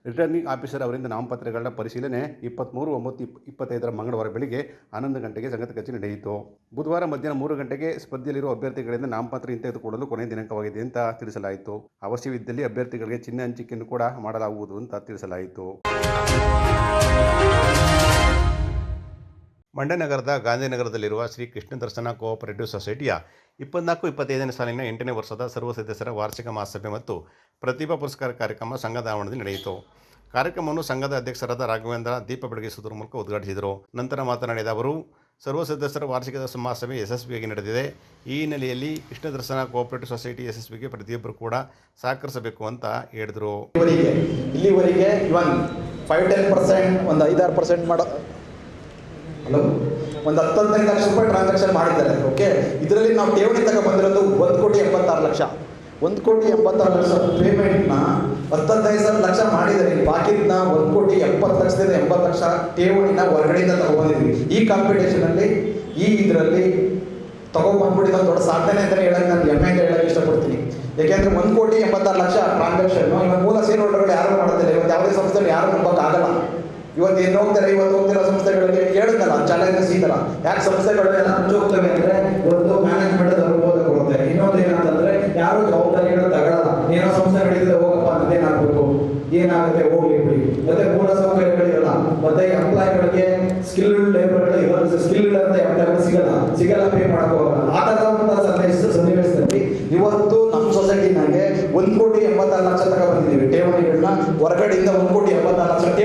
ರಿಟರ್ನಿಂಗ್ ಆಫೀಸರ್ ಅವರಿಂದ ನಾಮಪತ್ರಗಳ ಪರಿಶೀಲನೆ ಇಪ್ಪತ್ತ್ಮೂರು ಒಂಬತ್ತು, ಇಪ್, ಇಪ್ಪತ್ತೈದರ ಮಂಗಳವಾರ ಬೆಳಿಗ್ಗೆ ಹನ್ನೊಂದು ಗಂಟೆಗೆ ಸಂಗತಿ ಕಚೇರಿ ನಡೆಯಿತು. ಬುಧವಾರ ಮಧ್ಯಾಹ್ನ ಮೂರು ಗಂಟೆಗೆ ಸ್ಪರ್ಧೆಯಲ್ಲಿರುವ ಅಭ್ಯರ್ಥಿಗಳಿಂದ ನಾಮಪತ್ರ ಹಿಂತೆಗೆದುಕೊಳ್ಳಲು ಕೊನೆಯ ದಿನಾಂಕವಾಗಿದೆ ಅಂತ ತಿಳಿಸಲಾಯಿತು. ಅವಶ್ಯವಿದ್ದಲ್ಲಿ ಅಭ್ಯರ್ಥಿಗಳಿಗೆ ಚಿಹ್ನೆ ಹಂಚಿಕೆಯನ್ನು ಕೂಡ ಮಾಡಲಾಗುವುದು ಅಂತ ತಿಳಿಸಲಾಯಿತು. ಮಂಡ್ಯ ನಗರದ ಗಾಂಧಿನಗರದಲ್ಲಿರುವ ಶ್ರೀ ಕೃಷ್ಣ ದರ್ಶನ ಕೋಆಪರೇಟಿವ್ ಸೊಸೈಟಿಯ ಇಪ್ಪತ್ನಾಲ್ಕು ಇಪ್ಪತ್ತೈದನೇ ಸಾಲಿನ ಎಂಟನೇ ವರ್ಷದ ಸರ್ವ ಸದಸ್ಯರ ವಾರ್ಷಿಕ ಮಹಾಸಭೆ ಮತ್ತು ಪ್ರತಿಭಾ ಪುರಸ್ಕಾರ ಕಾರ್ಯಕ್ರಮ ಸಂಘದ ಆವರಣದಲ್ಲಿ ನಡೆಯಿತು. ಕಾರ್ಯಕ್ರಮವನ್ನು ಸಂಘದ ಅಧ್ಯಕ್ಷರಾದ ರಾಘವೇಂದ್ರ, ದೀಪ ಬೆಳಗಿಸುವುದರ ಮೂಲಕ ಉದ್ಘಾಟಿಸಿದರು. ನಂತರ ಮಾತನಾಡಿದ ಅವರು ಸರ್ವ ಸದಸ್ಯರ ವಾರ್ಷಿಕ ಮಹಾಸಭೆ ಯಶಸ್ವಿಯಾಗಿ ನಡೆದಿದೆ. ಈ ಹಿನ್ನೆಲೆಯಲ್ಲಿ ಕೃಷ್ಣ ದರ್ಶನ ಕೋಆಪರೇಟಿವ್ ಸೊಸೈಟಿ ಯಶಸ್ವಿಗೆ ಪ್ರತಿಯೊಬ್ಬರು ಕೂಡ ಸಹಕರಿಸಬೇಕು ಅಂತ ಹೇಳಿದರು. ಇಲ್ಲಿವರೆಗೆ ಇವನ್ ಫೈವ್ ಟೆನ್ ಪರ್ಸೆಂಟ್ ಒಂದು ಐದಾರು ಪರ್ಸೆಂಟ್ ಮಾಡೋ ಹಲೋ? ಒಂದು ಹತ್ತೊಂದೈದು ಲಕ್ಷ ರೂಪಾಯಿ ಟ್ರಾನ್ಸಾಕ್ಷನ್ ಮಾಡಿದ್ದಾರೆ. ಓಕೆ ಇದರಲ್ಲಿ ನಾವು ಠೇವಣಿ ತಗೊ ಬಂದಿರೋದು ಒಂದು ಕೋಟಿ ಎಂಬತ್ತಾರು ಲಕ್ಷ. ಒಂದು ಕೋಟಿ ಎಂಬತ್ತಾರು ಲಕ್ಷ ಪೇಮೆಂಟ್ನ ಹತ್ತೊಂದೈದು ಸಾವಿರ ಲಕ್ಷ ಮಾಡಿದ್ದಾರೆ. ಬಾಕಿದ್ನ ಒಂದು ಕೋಟಿ ಎಪ್ಪತ್ತು ಲಕ್ಷದಿಂದ ಎಂಬತ್ತು ಲಕ್ಷ ಠೇವಣಿನ ಹೊರಗಡೆಯಿಂದ ತಗೊಬಂದಿದ್ವಿ ಈ ಕಾಂಪಿಟೇಷನಲ್ಲಿ ಈ ಇದರಲ್ಲಿ ತಗೊಂಡ್ಬಂದ್ಬಿಟ್ಟಿದ್ದ ಒಂದು ದೊಡ್ಡ ಸಾಧನೆ ಅಂತ ಹೇಳಕ್ಕೆ ನಾನು ಹೆಮ್ಮೆಯಿಂದ ಹೇಳಕ್ಕೆ ಇಷ್ಟಪಡ್ತೀನಿ. ಯಾಕೆಂದ್ರೆ ಒಂದು ಕೋಟಿ ಎಂಬತ್ತಾರು ಲಕ್ಷ ಟ್ರಾನ್ಸಾಕ್ಷನ್ ಇವಾಗ ಮೂಲ ಶೇರ್ ಹೋಲ್ಡರ್ಗಳು ಯಾರು ಮಾಡ್ತಿಲ್ಲ ಇವತ್ತು ಯಾವುದೇ ಸಂಸ್ಥೆಯಲ್ಲಿ ಯಾರು ನಂಬಕ್ಕಾಗಲ್ಲ. ಇವತ್ತು ಏನು ಹೋಗ್ತಾರೆ ಇವತ್ತು ಹೋಗ್ತಿರೋ ಸಂಸ್ಥೆಗಳಿಗೆ ಕೇಳುತ್ತಲ್ಲ ಚಾಲೆಂಜಸ್ ಥರ ಯಾಕೆ ಸಂಸ್ಥೆಗಳೆಲ್ಲ ಹಂಚು ಹೋಗ್ತವೆ ಅಂದ್ರೆ ಒಂದು ಮ್ಯಾನೇಜ್ಮೆಂಟ್ ಅನುಭವ ಕೊಡುತ್ತೆ. ಇನ್ನೊಂದು ಏನಂತಂದ್ರೆ, ಯಾರು ಜವಾಬ್ದಾರಿಗಳು ತಗೊಳ್ಳಲ್ಲ ಏನೋ ಸಂಸ್ಥೆಗಳಿದ್ರೆ ಹೋಗಪ್ಪ ಅಂತ ಏನಾಗಬೇಕು? ಏನಾಗುತ್ತೆ? ಹೋಗ್ಲಿ ಬಿಡಿ. ಮತ್ತೆ ಮೂಲ ಸೌಕರ್ಯಗಳಿರಲ್ಲ. ಮತ್ತೆ ಎಂಪ್ಲಾಯ್ಗಳಿಗೆ ಸ್ಕಿಲ್ ಲೇಬರ್ಗಳು ಇವತ್ತು ಸ್ಕಿಲ್ ಅಂತ ಎಂಪ್ಲಾಯ್ಗಳು ಸಿಗಲ್ಲ. ಸಿಗಲ್ಲ ಪೇ ಮಾಡಕ್ ಹೋಗಲ್ಲ. ಆ ತರ ಸಂದೇಶ ಸನ್ನಿವೇಶದಲ್ಲಿ ಇವತ್ತು ನಮ್ಮ ಸೊಸೈಟಿನಾಗೆ ಒಂದು ಕೋಟಿ ಎಂಬತ್ತಾರು ಲಕ್ಷ ತಗ ಬಂದಿದ್ದೀವಿ. ಠೇವಣಿಗಳನ್ನ ಹೊರಗಡೆಯಿಂದ ಒಂದು ಕೋಟಿ ಎಂಬತ್ತಾರು ಲಕ್ಷ ತಗೊಂಡಿದ್ದೀವಿ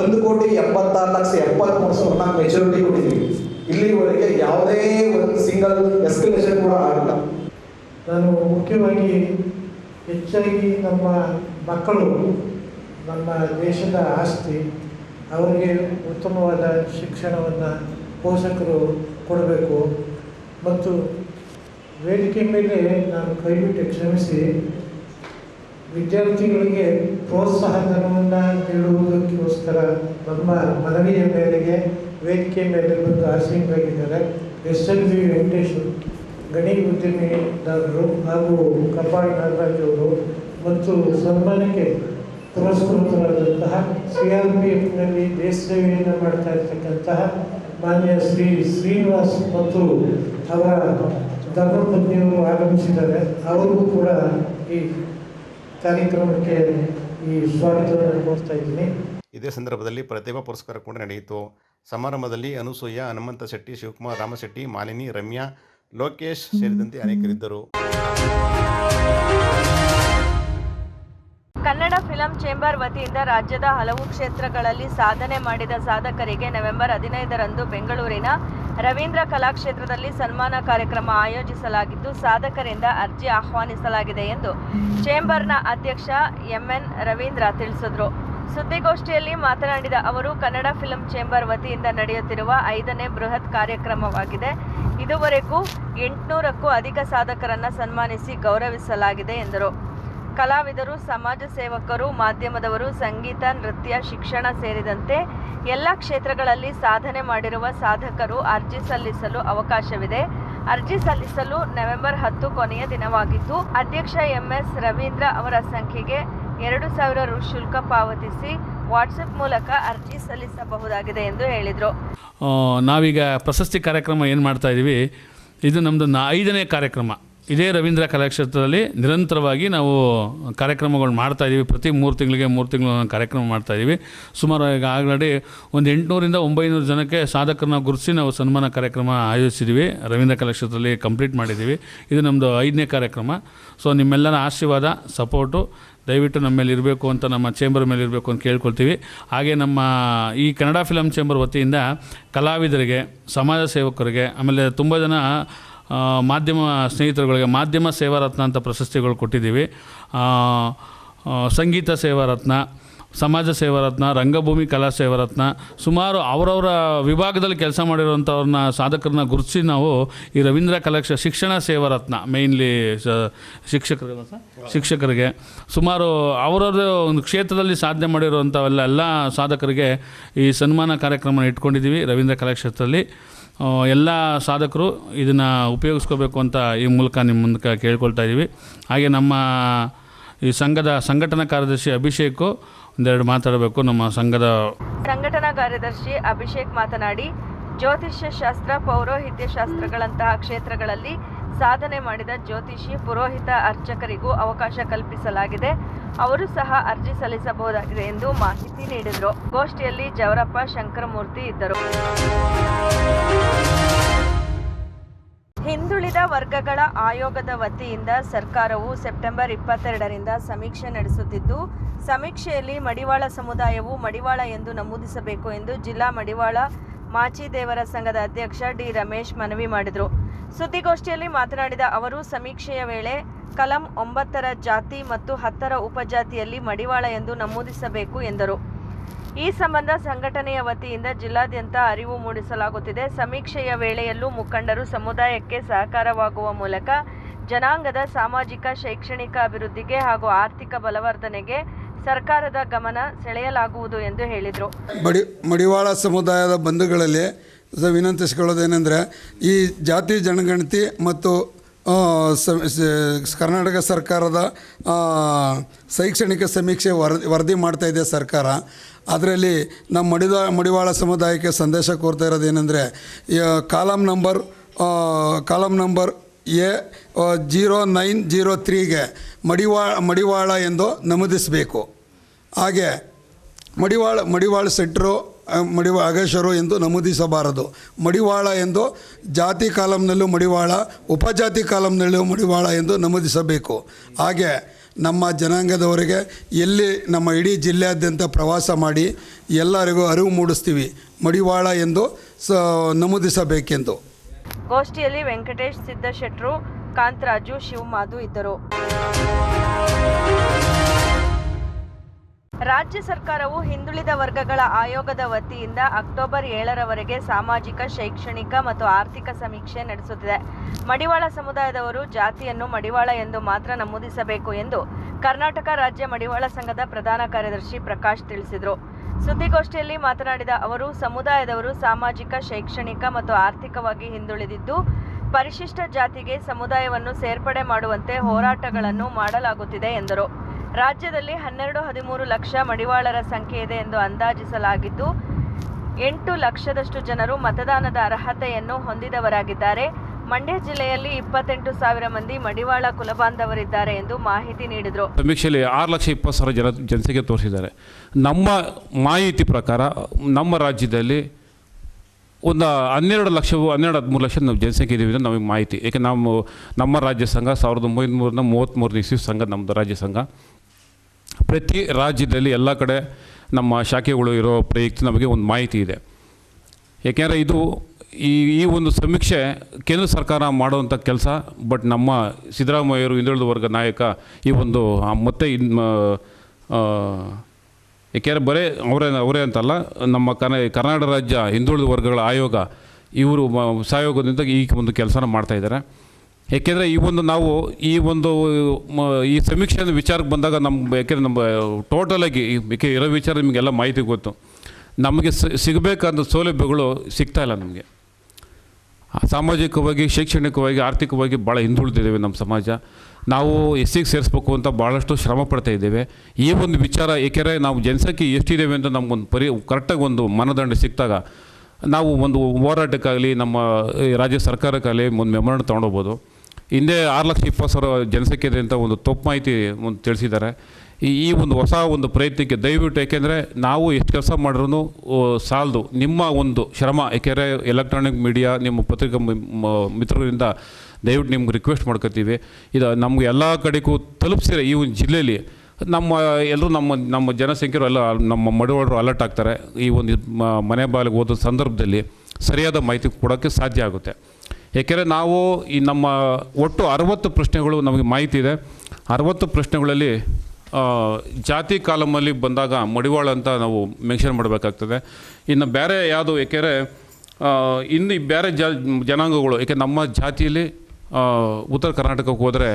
ಒಂದು ಕೋಟಿ ಎಪ್ಪತ್ತಾರು ಲಕ್ಷ ಎಪ್ಪತ್ಮೂರು ಸಾವಿರ ಮೆಚುರಿಟಿ ಕೊಟ್ಟಿದ್ದೀವಿ ಇಲ್ಲಿವರೆಗೆ ಯಾವುದೇ ಒಂದು ಸಿಂಗಲ್ ಎಸ್ಕಲೇಷನ್ ಕೂಡ ಆಗಿಲ್ಲ. ನಾನು ಮುಖ್ಯವಾಗಿ ಹೆಚ್ಚಾಗಿ ನಮ್ಮ ಮಕ್ಕಳು, ನಮ್ಮ ದೇಶದ ಆಸ್ತಿ, ಅವರಿಗೆ ಉತ್ತಮವಾದ ಶಿಕ್ಷಣವನ್ನು ಪೋಷಕರು ಕೊಡಬೇಕು. ಮತ್ತು ವೇದಿಕೆ ಮೇಲೆ ನಾನು ಕೈಬಿಟ್ಟು ಕ್ಷಮಿಸಿ ವಿದ್ಯಾರ್ಥಿಗಳಿಗೆ ಪ್ರೋತ್ಸಾಹ ಧನವನ್ನು ನೀಡುವುದಕ್ಕೋಸ್ಕರ ನಮ್ಮ ಮನವಿಯ ಮೇರೆಗೆ ವೇದಿಕೆ ಮೇಲೆ ಬಂದು ಆಸೀನರಾಗಿದ್ದಾರೆ ಎಸ್ ಎಲ್ ವಿ ವೆಂಕಟೇಶ್ ಗಣಿ ಉದ್ಯಮಿದಾರರು ಹಾಗೂ ಕಪಾಳ್ ನಾಗರಾಜ್ ಅವರು ಮತ್ತು ಸನ್ಮಾನಕ್ಕೆ ಪುರಸ್ಕೃತರಾದಂತಹ ಸಿ ಆರ್ ಪಿ ಎಫ್ನಲ್ಲಿ ದೇಶ ಸೇವೆಯನ್ನು ಮಾಡ್ತಾ ಇರ್ತಕ್ಕಂತಹ ಮಾನ್ಯ ಶ್ರೀ ಶ್ರೀನಿವಾಸ್ ಮತ್ತು ಅವರ ಧರ್ಮಪತ್ನಿಯವರು ಆಗಮಿಸಿದ್ದಾರೆ. ಅವರಿಗೂ ಕೂಡ ಈ ಕಾರ್ಯಕ್ರಮಕ್ಕೆ ಈ ಸ್ವಾಗತವನ್ನು ಕೋರ್ತಾ ಇದ್ದೀನಿ. ಇದೇ ಸಂದರ್ಭದಲ್ಲಿ ಪ್ರತಿಭಾ ಪುರಸ್ಕಾರ ಕೂಡ ನಡೆಯಿತು. ಸಮಾರಂಭದಲ್ಲಿ ಅನುಸೂಯ, ಹನುಮಂತ ಶೆಟ್ಟಿ, ಶಿವಕುಮಾರ್ ರಾಮಶೆಟ್ಟಿ ಮಾಲಿನಿ, ರಮ್ಯಾ, ಲೋಕೇಶ್ ಸೇರಿದಂತೆ ಅನೇಕರಿದ್ದರು. ಕನ್ನಡ ಫಿಲಂ ಚೇಂಬರ್ ವತಿಯಿಂದ ರಾಜ್ಯದ ಹಲವು ಕ್ಷೇತ್ರಗಳಲ್ಲಿ ಸಾಧನೆ ಮಾಡಿದ ಸಾಧಕರಿಗೆ ನವೆಂಬರ್ ಹದಿನೈದರಂದು ಬೆಂಗಳೂರಿನ ರವೀಂದ್ರ ಕಲಾಕ್ಷೇತ್ರದಲ್ಲಿ ಸನ್ಮಾನ ಕಾರ್ಯಕ್ರಮ ಆಯೋಜಿಸಲಾಗಿದ್ದು, ಸಾಧಕರಿಂದ ಅರ್ಜಿ ಆಹ್ವಾನಿಸಲಾಗಿದೆ ಎಂದು ಚೇಂಬರ್ನ ಅಧ್ಯಕ್ಷ ಎಂಎನ್ ರವೀಂದ್ರ ತಿಳಿಸಿದರು. ಸುದ್ದಿಗೋಷ್ಠಿಯಲ್ಲಿ ಮಾತನಾಡಿದ ಅವರು, ಕನ್ನಡ ಫಿಲಂ ಚೇಂಬರ್ ವತಿಯಿಂದ ನಡೆಯುತ್ತಿರುವ ಐದನೇ ಬೃಹತ್ ಕಾರ್ಯಕ್ರಮವಾಗಿದೆ. ಇದುವರೆಗೂ ಎಂಟುನೂರಕ್ಕೂ ಅಧಿಕ ಸಾಧಕರನ್ನು ಸನ್ಮಾನಿಸಿ ಗೌರವಿಸಲಾಗಿದೆ ಎಂದರು. ಕಲಾವಿದರು, ಸಮಾಜ ಸೇವಕರು, ಮಾಧ್ಯಮದವರು, ಸಂಗೀತ, ನೃತ್ಯ, ಶಿಕ್ಷಣ ಸೇರಿದಂತೆ ಎಲ್ಲ ಕ್ಷೇತ್ರಗಳಲ್ಲಿ ಸಾಧನೆ ಮಾಡಿರುವ ಸಾಧಕರು ಅರ್ಜಿ ಸಲ್ಲಿಸಲು ಅವಕಾಶವಿದೆ. ಅರ್ಜಿ ಸಲ್ಲಿಸಲು ನವೆಂಬರ್ ಹತ್ತು ಕೊನೆಯ ದಿನವಾಗಿದ್ದು, ಅಧ್ಯಕ್ಷ ಎಂಎಸ್ ರವೀಂದ್ರ ಅವರ ಸಂಖ್ಯೆಗೆ ಎರಡು ಸಾವಿರ ರು ಶುಲ್ಕ ಪಾವತಿಸಿ ವಾಟ್ಸಪ್ ಮೂಲಕ ಅರ್ಜಿ ಸಲ್ಲಿಸಬಹುದಾಗಿದೆ ಎಂದು ಹೇಳಿದರು. ನಾವೀಗ ಪ್ರಶಸ್ತಿ ಕಾರ್ಯಕ್ರಮ ಏನು ಮಾಡ್ತಾ ಇದ್ದೀವಿ ಇದು ನಮ್ಮದು ಐದನೇ ಕಾರ್ಯಕ್ರಮ. ಇದೇ ರವೀಂದ್ರ ಕಲಾಕ್ಷೇತ್ರದಲ್ಲಿ ನಿರಂತರವಾಗಿ ನಾವು ಕಾರ್ಯಕ್ರಮಗಳು ಮಾಡ್ತಾಯಿದ್ದೀವಿ ಪ್ರತಿ ಮೂರು ತಿಂಗಳಿಗೆ ಮೂರು ತಿಂಗಳು ಕಾರ್ಯಕ್ರಮ ಮಾಡ್ತಾಯಿದ್ದೀವಿ ಸುಮಾರು ಈಗ ಆಲ್ರೆಡಿ ಒಂದು ಎಂಟುನೂರಿಂದ ಒಂಬೈನೂರು ಜನಕ್ಕೆ ಸಾಧಕರನ್ನ ಗುರುತಿಸಿ ನಾವು ಸನ್ಮಾನ ಕಾರ್ಯಕ್ರಮ ಆಯೋಜಿಸಿದ್ದೀವಿ ರವೀಂದ್ರ ಕಲಾಕ್ಷೇತ್ರದಲ್ಲಿ ಕಂಪ್ಲೀಟ್ ಮಾಡಿದ್ದೀವಿ ಇದು ನಮ್ಮದು ಐದನೇ ಕಾರ್ಯಕ್ರಮ. ಸೊ ನಿಮ್ಮೆಲ್ಲರ ಆಶೀರ್ವಾದ, ಸಪೋರ್ಟು, ದಯವಿಟ್ಟು ನಮ್ಮ ಮೇಲೆ ಇರಬೇಕು ಅಂತ ನಮ್ಮ ಚೇಂಬರ್ ಮೇಲೆ ಇರಬೇಕು ಅಂತ ಕೇಳ್ಕೊಳ್ತೀವಿ. ಹಾಗೆ ನಮ್ಮ ಈ ಕನ್ನಡ ಫಿಲಮ್ ಚೇಂಬರ್ ವತಿಯಿಂದ ಕಲಾವಿದರಿಗೆ, ಸಮಾಜ ಸೇವಕರಿಗೆ, ಆಮೇಲೆ ತುಂಬ ಜನ ಮಾಧ್ಯಮ ಸ್ನೇಹಿತರುಗಳಿಗೆ ಮಾಧ್ಯಮ ಸೇವಾರತ್ನ ಅಂತ ಪ್ರಶಸ್ತಿಗಳು ಕೊಟ್ಟಿದ್ದೀವಿ. ಸಂಗೀತ ಸೇವಾರತ್ನ ಸಮಾಜ ಸೇವಾರತ್ನ ರಂಗಭೂಮಿ ಕಲಾ ಸೇವಾರತ್ನ ಸುಮಾರು ಅವರವರ ವಿಭಾಗದಲ್ಲಿ ಕೆಲಸ ಮಾಡಿರುವಂಥವ್ರನ್ನ ಸಾಧಕರನ್ನ ಗುರುತಿಸಿ ನಾವು ಈ ರವೀಂದ್ರ ಕಲಾಕ್ಷ ಶಿಕ್ಷಣ ಸೇವಾರತ್ನ ಮೇಯ್ನ್ಲಿ ಶಿಕ್ಷಕರಿಗಲ್ಲ ಶಿಕ್ಷಕರಿಗೆ. ಸುಮಾರು ಅವರವ್ರ ಒಂದು ಕ್ಷೇತ್ರದಲ್ಲಿ ಸಾಧನೆ ಮಾಡಿರುವಂಥವೆಲ್ಲ ಎಲ್ಲ ಸಾಧಕರಿಗೆ ಈ ಸನ್ಮಾನ ಕಾರ್ಯಕ್ರಮ ಇಟ್ಕೊಂಡಿದ್ದೀವಿ ರವೀಂದ್ರ ಕಲಾಕ್ಷೇತ್ರದಲ್ಲಿ ಎಲ್ಲ ಸಾಧಕರು ಇದನ್ನು ಉಪಯೋಗಿಸ್ಕೋಬೇಕು ಅಂತ ಈ ಮೂಲಕ ನಿಮ್ಮ ಮುಂದಕ್ಕೆ ಕೇಳ್ಕೊಳ್ತಾ ಇದ್ದೀವಿ ಹಾಗೆ ನಮ್ಮ ಈ ಸಂಘದ ಸಂಘಟನಾ ಕಾರ್ಯದರ್ಶಿ ಅಭಿಷೇಕು ಒಂದೆರಡು ಮಾತಾಡಬೇಕು. ನಮ್ಮ ಸಂಘದ ಸಂಘಟನಾ ಕಾರ್ಯದರ್ಶಿ ಅಭಿಷೇಕ್ ಮಾತನಾಡಿ ಜ್ಯೋತಿಷ್ಯ ಶಾಸ್ತ್ರ ಪೌರೋಹಿತ್ಯ ಶಾಸ್ತ್ರಗಳಂತಹ ಕ್ಷೇತ್ರಗಳಲ್ಲಿ ಸಾಧನೆ ಮಾಡಿದ ಜ್ಯೋತಿಷಿ ಪುರೋಹಿತ ಅರ್ಚಕರಿಗೂ ಅವಕಾಶ ಕಲ್ಪಿಸಲಾಗಿದೆ. ಅವರು ಸಹ ಅರ್ಜಿ ಸಲ್ಲಿಸಬಹುದಾಗಿದೆ ಎಂದು ಮಾಹಿತಿ ನೀಡಿದರು. ಗೋಷ್ಠಿಯಲ್ಲಿ ಜವರಪ್ಪ, ಶಂಕರಮೂರ್ತಿ ಇದ್ದರು. ಹಿಂದುಳಿದ ವರ್ಗಗಳ ಆಯೋಗದ ವತಿಯಿಂದ ಸರ್ಕಾರವು ಸೆಪ್ಟೆಂಬರ್ ಇಪ್ಪತ್ತೆರಡರಿಂದ ಸಮೀಕ್ಷೆ ನಡೆಸುತ್ತಿದ್ದು, ಸಮೀಕ್ಷೆಯಲ್ಲಿ ಮಡಿವಾಳ ಸಮುದಾಯವು ಮಡಿವಾಳ ಎಂದು ನಮೂದಿಸಬೇಕು ಎಂದು ಜಿಲ್ಲಾ ಮಡಿವಾಳ ಮಾಚಿದೇವರ ಸಂಘದ ಅಧ್ಯಕ್ಷ ಡಿ ರಮೇಶ್ ಮನವಿ ಮಾಡಿದರು. ಸುದ್ದಿಗೋಷ್ಠಿಯಲ್ಲಿ ಮಾತನಾಡಿದ ಅವರು, ಸಮೀಕ್ಷೆಯ ವೇಳೆ ಕಲಂ ಒಂಬತ್ತರ ಜಾತಿ ಮತ್ತು ಹತ್ತರ ಉಪಜಾತಿಯಲ್ಲಿ ಮಡಿವಾಳ ಎಂದು ನಮೂದಿಸಬೇಕು ಎಂದರು. ಈ ಸಂಬಂಧ ಸಂಘಟನೆಯ ವತಿಯಿಂದ ಜಿಲ್ಲಾದ್ಯಂತ ಅರಿವು ಮೂಡಿಸಲಾಗುತ್ತಿದೆ. ಸಮೀಕ್ಷೆಯ ವೇಳೆಯಲ್ಲೂ ಮುಖಂಡರು ಸಮುದಾಯಕ್ಕೆ ಸಹಕಾರವಾಗುವ ಮೂಲಕ ಜನಾಂಗದ ಸಾಮಾಜಿಕ, ಶೈಕ್ಷಣಿಕ ಅಭಿವೃದ್ಧಿಗೆ ಹಾಗೂ ಆರ್ಥಿಕ ಬಲವರ್ಧನೆಗೆ ಸರ್ಕಾರದ ಗಮನ ಸೆಳೆಯಲಾಗುವುದು ಎಂದು ಹೇಳಿದರು. ಮಡಿವಾಳ ಸಮುದಾಯದ ಬಂಧುಗಳಲ್ಲಿ ವಿನಂತಿಸಿಕೊಳ್ಳೋದೇನೆಂದರೆ ಈ ಜಾತಿ ಜನಗಣತಿ ಮತ್ತು ಕರ್ನಾಟಕ ಸರ್ಕಾರದ ಶೈಕ್ಷಣಿಕ ಸಮೀಕ್ಷೆ ವರದಿ ವರದಿ ಮಾಡ್ತಾ ಇದೆ ಸರ್ಕಾರ. ಅದರಲ್ಲಿ ನಮ್ಮ ಮಡಿದ, ಮಡಿವಾಳ ಸಮುದಾಯಕ್ಕೆ ಸಂದೇಶ ಕೋರ್ತಾ ಇರೋದೇನೆಂದರೆ column number column number A zero nine zero ತ್ರೀಗೆ Madivala Madivala ಎಂದು ನಮೂದಿಸಬೇಕು. ಹಾಗೆ ಮಡಿವಾಳ ಮಡಿವಾಳ ಸೆಟ್ರು ಮಡಿವ ಅಗೇಶರು ಎಂದು ನಮೂದಿಸಬಾರದು. ಮಡಿವಾಳ ಎಂದು ಜಾತಿ ಕಾಲಂನಲ್ಲೂ ಮಡಿವಾಳ, ಉಪಜಾತಿ ಕಾಲಂನಲ್ಲೂ ಮಡಿವಾಳ ಎಂದು ನಮೂದಿಸಬೇಕು. ಹಾಗೆ ನಮ್ಮ ಜನಾಂಗದವರಿಗೆ ಎಲ್ಲಿ ನಮ್ಮ ಇಡೀ ಜಿಲ್ಲೆಯಾದ್ಯಂತ ಪ್ರವಾಸ ಮಾಡಿ ಎಲ್ಲರಿಗೂ ಅರಿವು ಮೂಡಿಸ್ತೀವಿ. ಮಡಿವಾಳ ಎಂದು ಸ, ನಮೂದಿಸಬೇಕೆಂದು. ಗೋಷ್ಠಿಯಲ್ಲಿ ವೆಂಕಟೇಶ್ ಸಿದ್ದಶೆಟ್ರು ಕಾಂತರಾಜು, ಶಿವಮಾಧು ಇದ್ದರು. ರಾಜ್ಯ ಸರ್ಕಾರವು ಹಿಂದುಳಿದ ವರ್ಗಗಳ ಆಯೋಗದ ವತಿಯಿಂದ ಅಕ್ಟೋಬರ್ ಏಳರವರೆಗೆ ಸಾಮಾಜಿಕ, ಶೈಕ್ಷಣಿಕ ಮತ್ತು ಆರ್ಥಿಕ ಸಮೀಕ್ಷೆ ನಡೆಸುತ್ತಿದೆ. ಮಡಿವಾಳ ಸಮುದಾಯದವರು ಜಾತಿಯನ್ನು ಮಡಿವಾಳ ಎಂದು ಮಾತ್ರ ನಮೂದಿಸಬೇಕು ಎಂದು ಕರ್ನಾಟಕ ರಾಜ್ಯ ಮಡಿವಾಳ ಸಂಘದ ಪ್ರಧಾನ ಕಾರ್ಯದರ್ಶಿ ಪ್ರಕಾಶ್ ತಿಳಿಸಿದರು. ಸುದ್ದಿಗೋಷ್ಠಿಯಲ್ಲಿ ಮಾತನಾಡಿದ ಅವರು, ಸಮುದಾಯದವರು ಸಾಮಾಜಿಕ, ಶೈಕ್ಷಣಿಕ ಮತ್ತು ಆರ್ಥಿಕವಾಗಿ ಹಿಂದುಳಿದಿದ್ದು, ಪರಿಶಿಷ್ಟ ಜಾತಿಗೆ ಸಮುದಾಯವನ್ನು ಸೇರ್ಪಡೆ ಮಾಡುವಂತೆ ಹೋರಾಟಗಳನ್ನು ಮಾಡಲಾಗುತ್ತಿದೆ ಎಂದರು. ರಾಜ್ಯದಲ್ಲಿ ಹನ್ನೆರಡು ಹದಿಮೂರು ಲಕ್ಷ ಮಡಿವಾಳರ ಸಂಖ್ಯೆ ಇದೆ ಎಂದು ಅಂದಾಜಿಸಲಾಗಿದ್ದು, ಎಂಟು ಲಕ್ಷದಷ್ಟು ಜನರು ಮತದಾನದ ಅರ್ಹತೆಯನ್ನು ಹೊಂದಿದವರಾಗಿದ್ದಾರೆ. ಮಂಡ್ಯ ಜಿಲ್ಲೆಯಲ್ಲಿ ಇಪ್ಪತ್ತೆಂಟು ಸಾವಿರ ಮಂದಿ ಮಡಿವಾಳ ಕುಲಬಾಂಧವರಿದ್ದಾರೆ ಎಂದು ಮಾಹಿತಿ ನೀಡಿದರು. ಸಮೀಕ್ಷೆಯಲ್ಲಿ ಆರು ಲಕ್ಷ ಇಪ್ಪತ್ತು ಸಾವಿರ ಜನ ಜನಸಂಖ್ಯೆ ತೋರಿಸಿದ್ದಾರೆ. ನಮ್ಮ ಮಾಹಿತಿ ಪ್ರಕಾರ, ನಮ್ಮ ರಾಜ್ಯದಲ್ಲಿ ಒಂದು ಹನ್ನೆರಡು ಲಕ್ಷವು ಹನ್ನೆರಡು ಹದಿಮೂರು ಲಕ್ಷ ನಾವು ಜನಸಂಖ್ಯೆ ಇದ್ದೀವಿ ಅಂತ ನಮಗೆ ಮಾಹಿತಿ. ಏಕೆ ನಾವು ನಮ್ಮ ರಾಜ್ಯ ಸಂಘ ಸಾವಿರದ ಒಂಬೈನೂರ ಮೂವತ್ತ್ಮೂರನೇ ಇಸ್ವಿ ಸಂಘ ನಮ್ಮದು ರಾಜ್ಯ ಸಂಘ. ಪ್ರತಿ ರಾಜ್ಯದಲ್ಲಿ ಎಲ್ಲ ಕಡೆ ನಮ್ಮ ಶಾಖೆಗಳು ಇರೋ ಪ್ರಯುಕ್ತ ನಮಗೆ ಒಂದು ಮಾಹಿತಿ ಇದೆ. ಏಕೆಂದರೆ ಇದು ಈ ಈ ಒಂದು ಸಮೀಕ್ಷೆ ಕೇಂದ್ರ ಸರ್ಕಾರ ಮಾಡುವಂಥ ಕೆಲಸ, ಬಟ್ ನಮ್ಮ ಸಿದ್ದರಾಮಯ್ಯರು ಹಿಂದುಳಿದ ವರ್ಗ ನಾಯಕ ಈ ಒಂದು ಮತ್ತೆ ಏಕೆಂದರೆ ಬರೇ ಅವರೇ ಅವರೇ ಅಂತಲ್ಲ, ನಮ್ಮ ಕನ, ಕರ್ನಾಟಕ ರಾಜ್ಯ ಹಿಂದುಳಿದ ವರ್ಗಗಳ ಆಯೋಗ, ಇವರು ಸಹಯೋಗದಿಂದ ಈ ಒಂದು ಕೆಲಸನ ಮಾಡ್ತಾ ಇದ್ದಾರೆ. ಏಕೆಂದರೆ ಈ ಒಂದು ನಾವು ಈ ಒಂದು ಈ ಸಮೀಕ್ಷೆ ವಿಚಾರಕ್ಕೆ ಬಂದಾಗ ನಮ್ಮ ಯಾಕೆಂದರೆ ನಮ್ಮ ಟೋಟಲಾಗಿ ಏಕೆ ಇರೋ ವಿಚಾರ ನಿಮಗೆಲ್ಲ ಮಾಹಿತಿ ಗೊತ್ತು. ನಮಗೆ ಸಿಗಬೇಕಾದ ಸೌಲಭ್ಯಗಳು ಸಿಗ್ತಾ ಇಲ್ಲ ನಮಗೆ. ಸಾಮಾಜಿಕವಾಗಿ, ಶೈಕ್ಷಣಿಕವಾಗಿ, ಆರ್ಥಿಕವಾಗಿ ಭಾಳ ಹಿಂದುಳಿದಿದ್ದೇವೆ ನಮ್ಮ ಸಮಾಜ. ನಾವು ಎಸ್ ಸಿಗೆ ಸೇರಿಸ್ಬೇಕು ಅಂತ ಭಾಳಷ್ಟು ಶ್ರಮ ಪಡ್ತಾ ಇದ್ದೇವೆ. ಈ ಒಂದು ವಿಚಾರ, ಏಕೆಂದರೆ ನಾವು ಜನಸಂಖ್ಯೆ ಎಷ್ಟಿದ್ದೇವೆ ಅಂತ ನಮಗೊಂದು ಪರಿ ಕರೆಕ್ಟಾಗಿ ಒಂದು ಮಾನದಂಡ ಸಿಕ್ಕಿದಾಗ ನಾವು ಒಂದು ಹೋರಾಟಕ್ಕಾಗಲಿ, ನಮ್ಮ ರಾಜ್ಯ ಸರ್ಕಾರಕ್ಕಾಗಲಿ ಒಂದು ಮೆಮೊರಂಡ್ ತೊಗೊಂಡೋಗ್ಬೋದು. ಹಿಂದೆ ಆರು ಲಕ್ಷ ಇಪ್ಪತ್ತು ಸಾವಿರ ಜನಸಂಖ್ಯೆ ಇದೆ ಅಂತ ಒಂದು ತಪ್ಪು ಮಾಹಿತಿ ಒಂದು ತಿಳಿಸಿದ್ದಾರೆ. ಈ ಈ ಒಂದು ಹೊಸ ಒಂದು ಪ್ರಯತ್ನಕ್ಕೆ ದಯವಿಟ್ಟು ಏಕೆಂದರೆ ನಾವು ಎಷ್ಟು ಕೆಲಸ ಮಾಡಿದ್ರೂ ಸಾಲದು. ನಿಮ್ಮ ಒಂದು ಶ್ರಮ ಏಕೆಂದರೆ ಎಲೆಕ್ಟ್ರಾನಿಕ್ ಮೀಡಿಯಾ ನಿಮ್ಮ ಪತ್ರಿಕಾ ಮಿತ್ರರಿಂದ ದಯವಿಟ್ಟು ನಿಮ್ಗೆ ರಿಕ್ವೆಸ್ಟ್ ಮಾಡ್ಕೋತೀವಿ. ಇದು ನಮ್ಗೆ ಎಲ್ಲ ಕಡೆಗೂ ತಲುಪಿಸಿರ ಈ ಒಂದು ಜಿಲ್ಲೆಯಲ್ಲಿ. ನಮ್ಮ ಎಲ್ಲರೂ ನಮ್ಮ ನಮ್ಮ ಜನಸಂಖ್ಯೆರು ಎಲ್ಲ ನಮ್ಮ ಮಡುವಳರು ಅಲರ್ಟ್ ಆಗ್ತಾರೆ. ಈ ಒಂದು ಮನೆ ಬಾಲಿಗೆ ಹೋದ ಸಂದರ್ಭದಲ್ಲಿ ಸರಿಯಾದ ಮಾಹಿತಿ ಕೊಡೋಕ್ಕೆ ಸಾಧ್ಯ ಆಗುತ್ತೆ. ಏಕೆಂದರೆ ನಾವು ಈ ನಮ್ಮ ಒಟ್ಟು ಅರವತ್ತು ಪ್ರಶ್ನೆಗಳು ನಮಗೆ ಮಾಹಿತಿ ಇದೆ. ಅರವತ್ತು ಪ್ರಶ್ನೆಗಳಲ್ಲಿ ಜಾತಿ ಕಾಲಮಲ್ಲಿ ಬಂದಾಗ ಮಡಿವಾಳ ಅಂತ ನಾವು ಮೆನ್ಷನ್ ಮಾಡಬೇಕಾಗ್ತದೆ. ಇನ್ನು ಬೇರೆ ಯಾವುದು, ಏಕೆಂದರೆ ಇನ್ನು ಬೇರೆ ಜ, ಜನಾಂಗಗಳು ಏಕೆ ನಮ್ಮ ಜಾತಿಯಲ್ಲಿ ಉತ್ತರ ಕರ್ನಾಟಕಕ್ಕೆ ಹೋದರೆ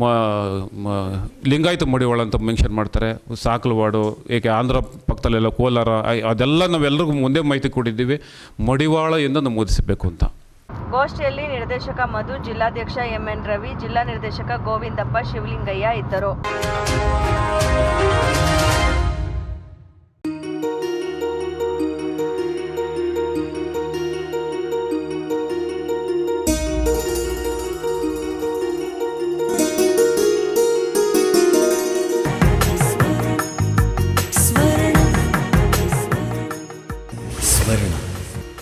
ಮ ಲಿಂಗಾಯತ ಮಡಿವಾಳ ಅಂತ ಮೆನ್ಷನ್ ಮಾಡ್ತಾರೆ. ಸಾಕಲವಾಡು, ಏಕೆ ಆಂಧ್ರ ಪಕ್ಕದಲ್ಲೆಲ್ಲ ಕೋಲಾರ ಅದೆಲ್ಲ ನಾವೆಲ್ಲರಿಗೂ ಮುಂದೆ ಮಾಹಿತಿ ಕೊಟ್ಟಿದ್ದೀವಿ. ಮಡಿವಾಳ ಎಂದು ನಮೂದಿಸಬೇಕು ಅಂತ. ಗೋಷ್ಠಿಯಲ್ಲಿ ನಿರ್ದೇಶಕ ಮಧು ಜಿಲ್ಲಾಧ್ಯಕ್ಷ ಎಂಎನ್ ರವಿ ಜಿಲ್ಲಾ ನಿರ್ದೇಶಕ ಗೋವಿಂದಪ್ಪ ಶಿವಲಿಂಗಯ್ಯ ಇದ್ದರು.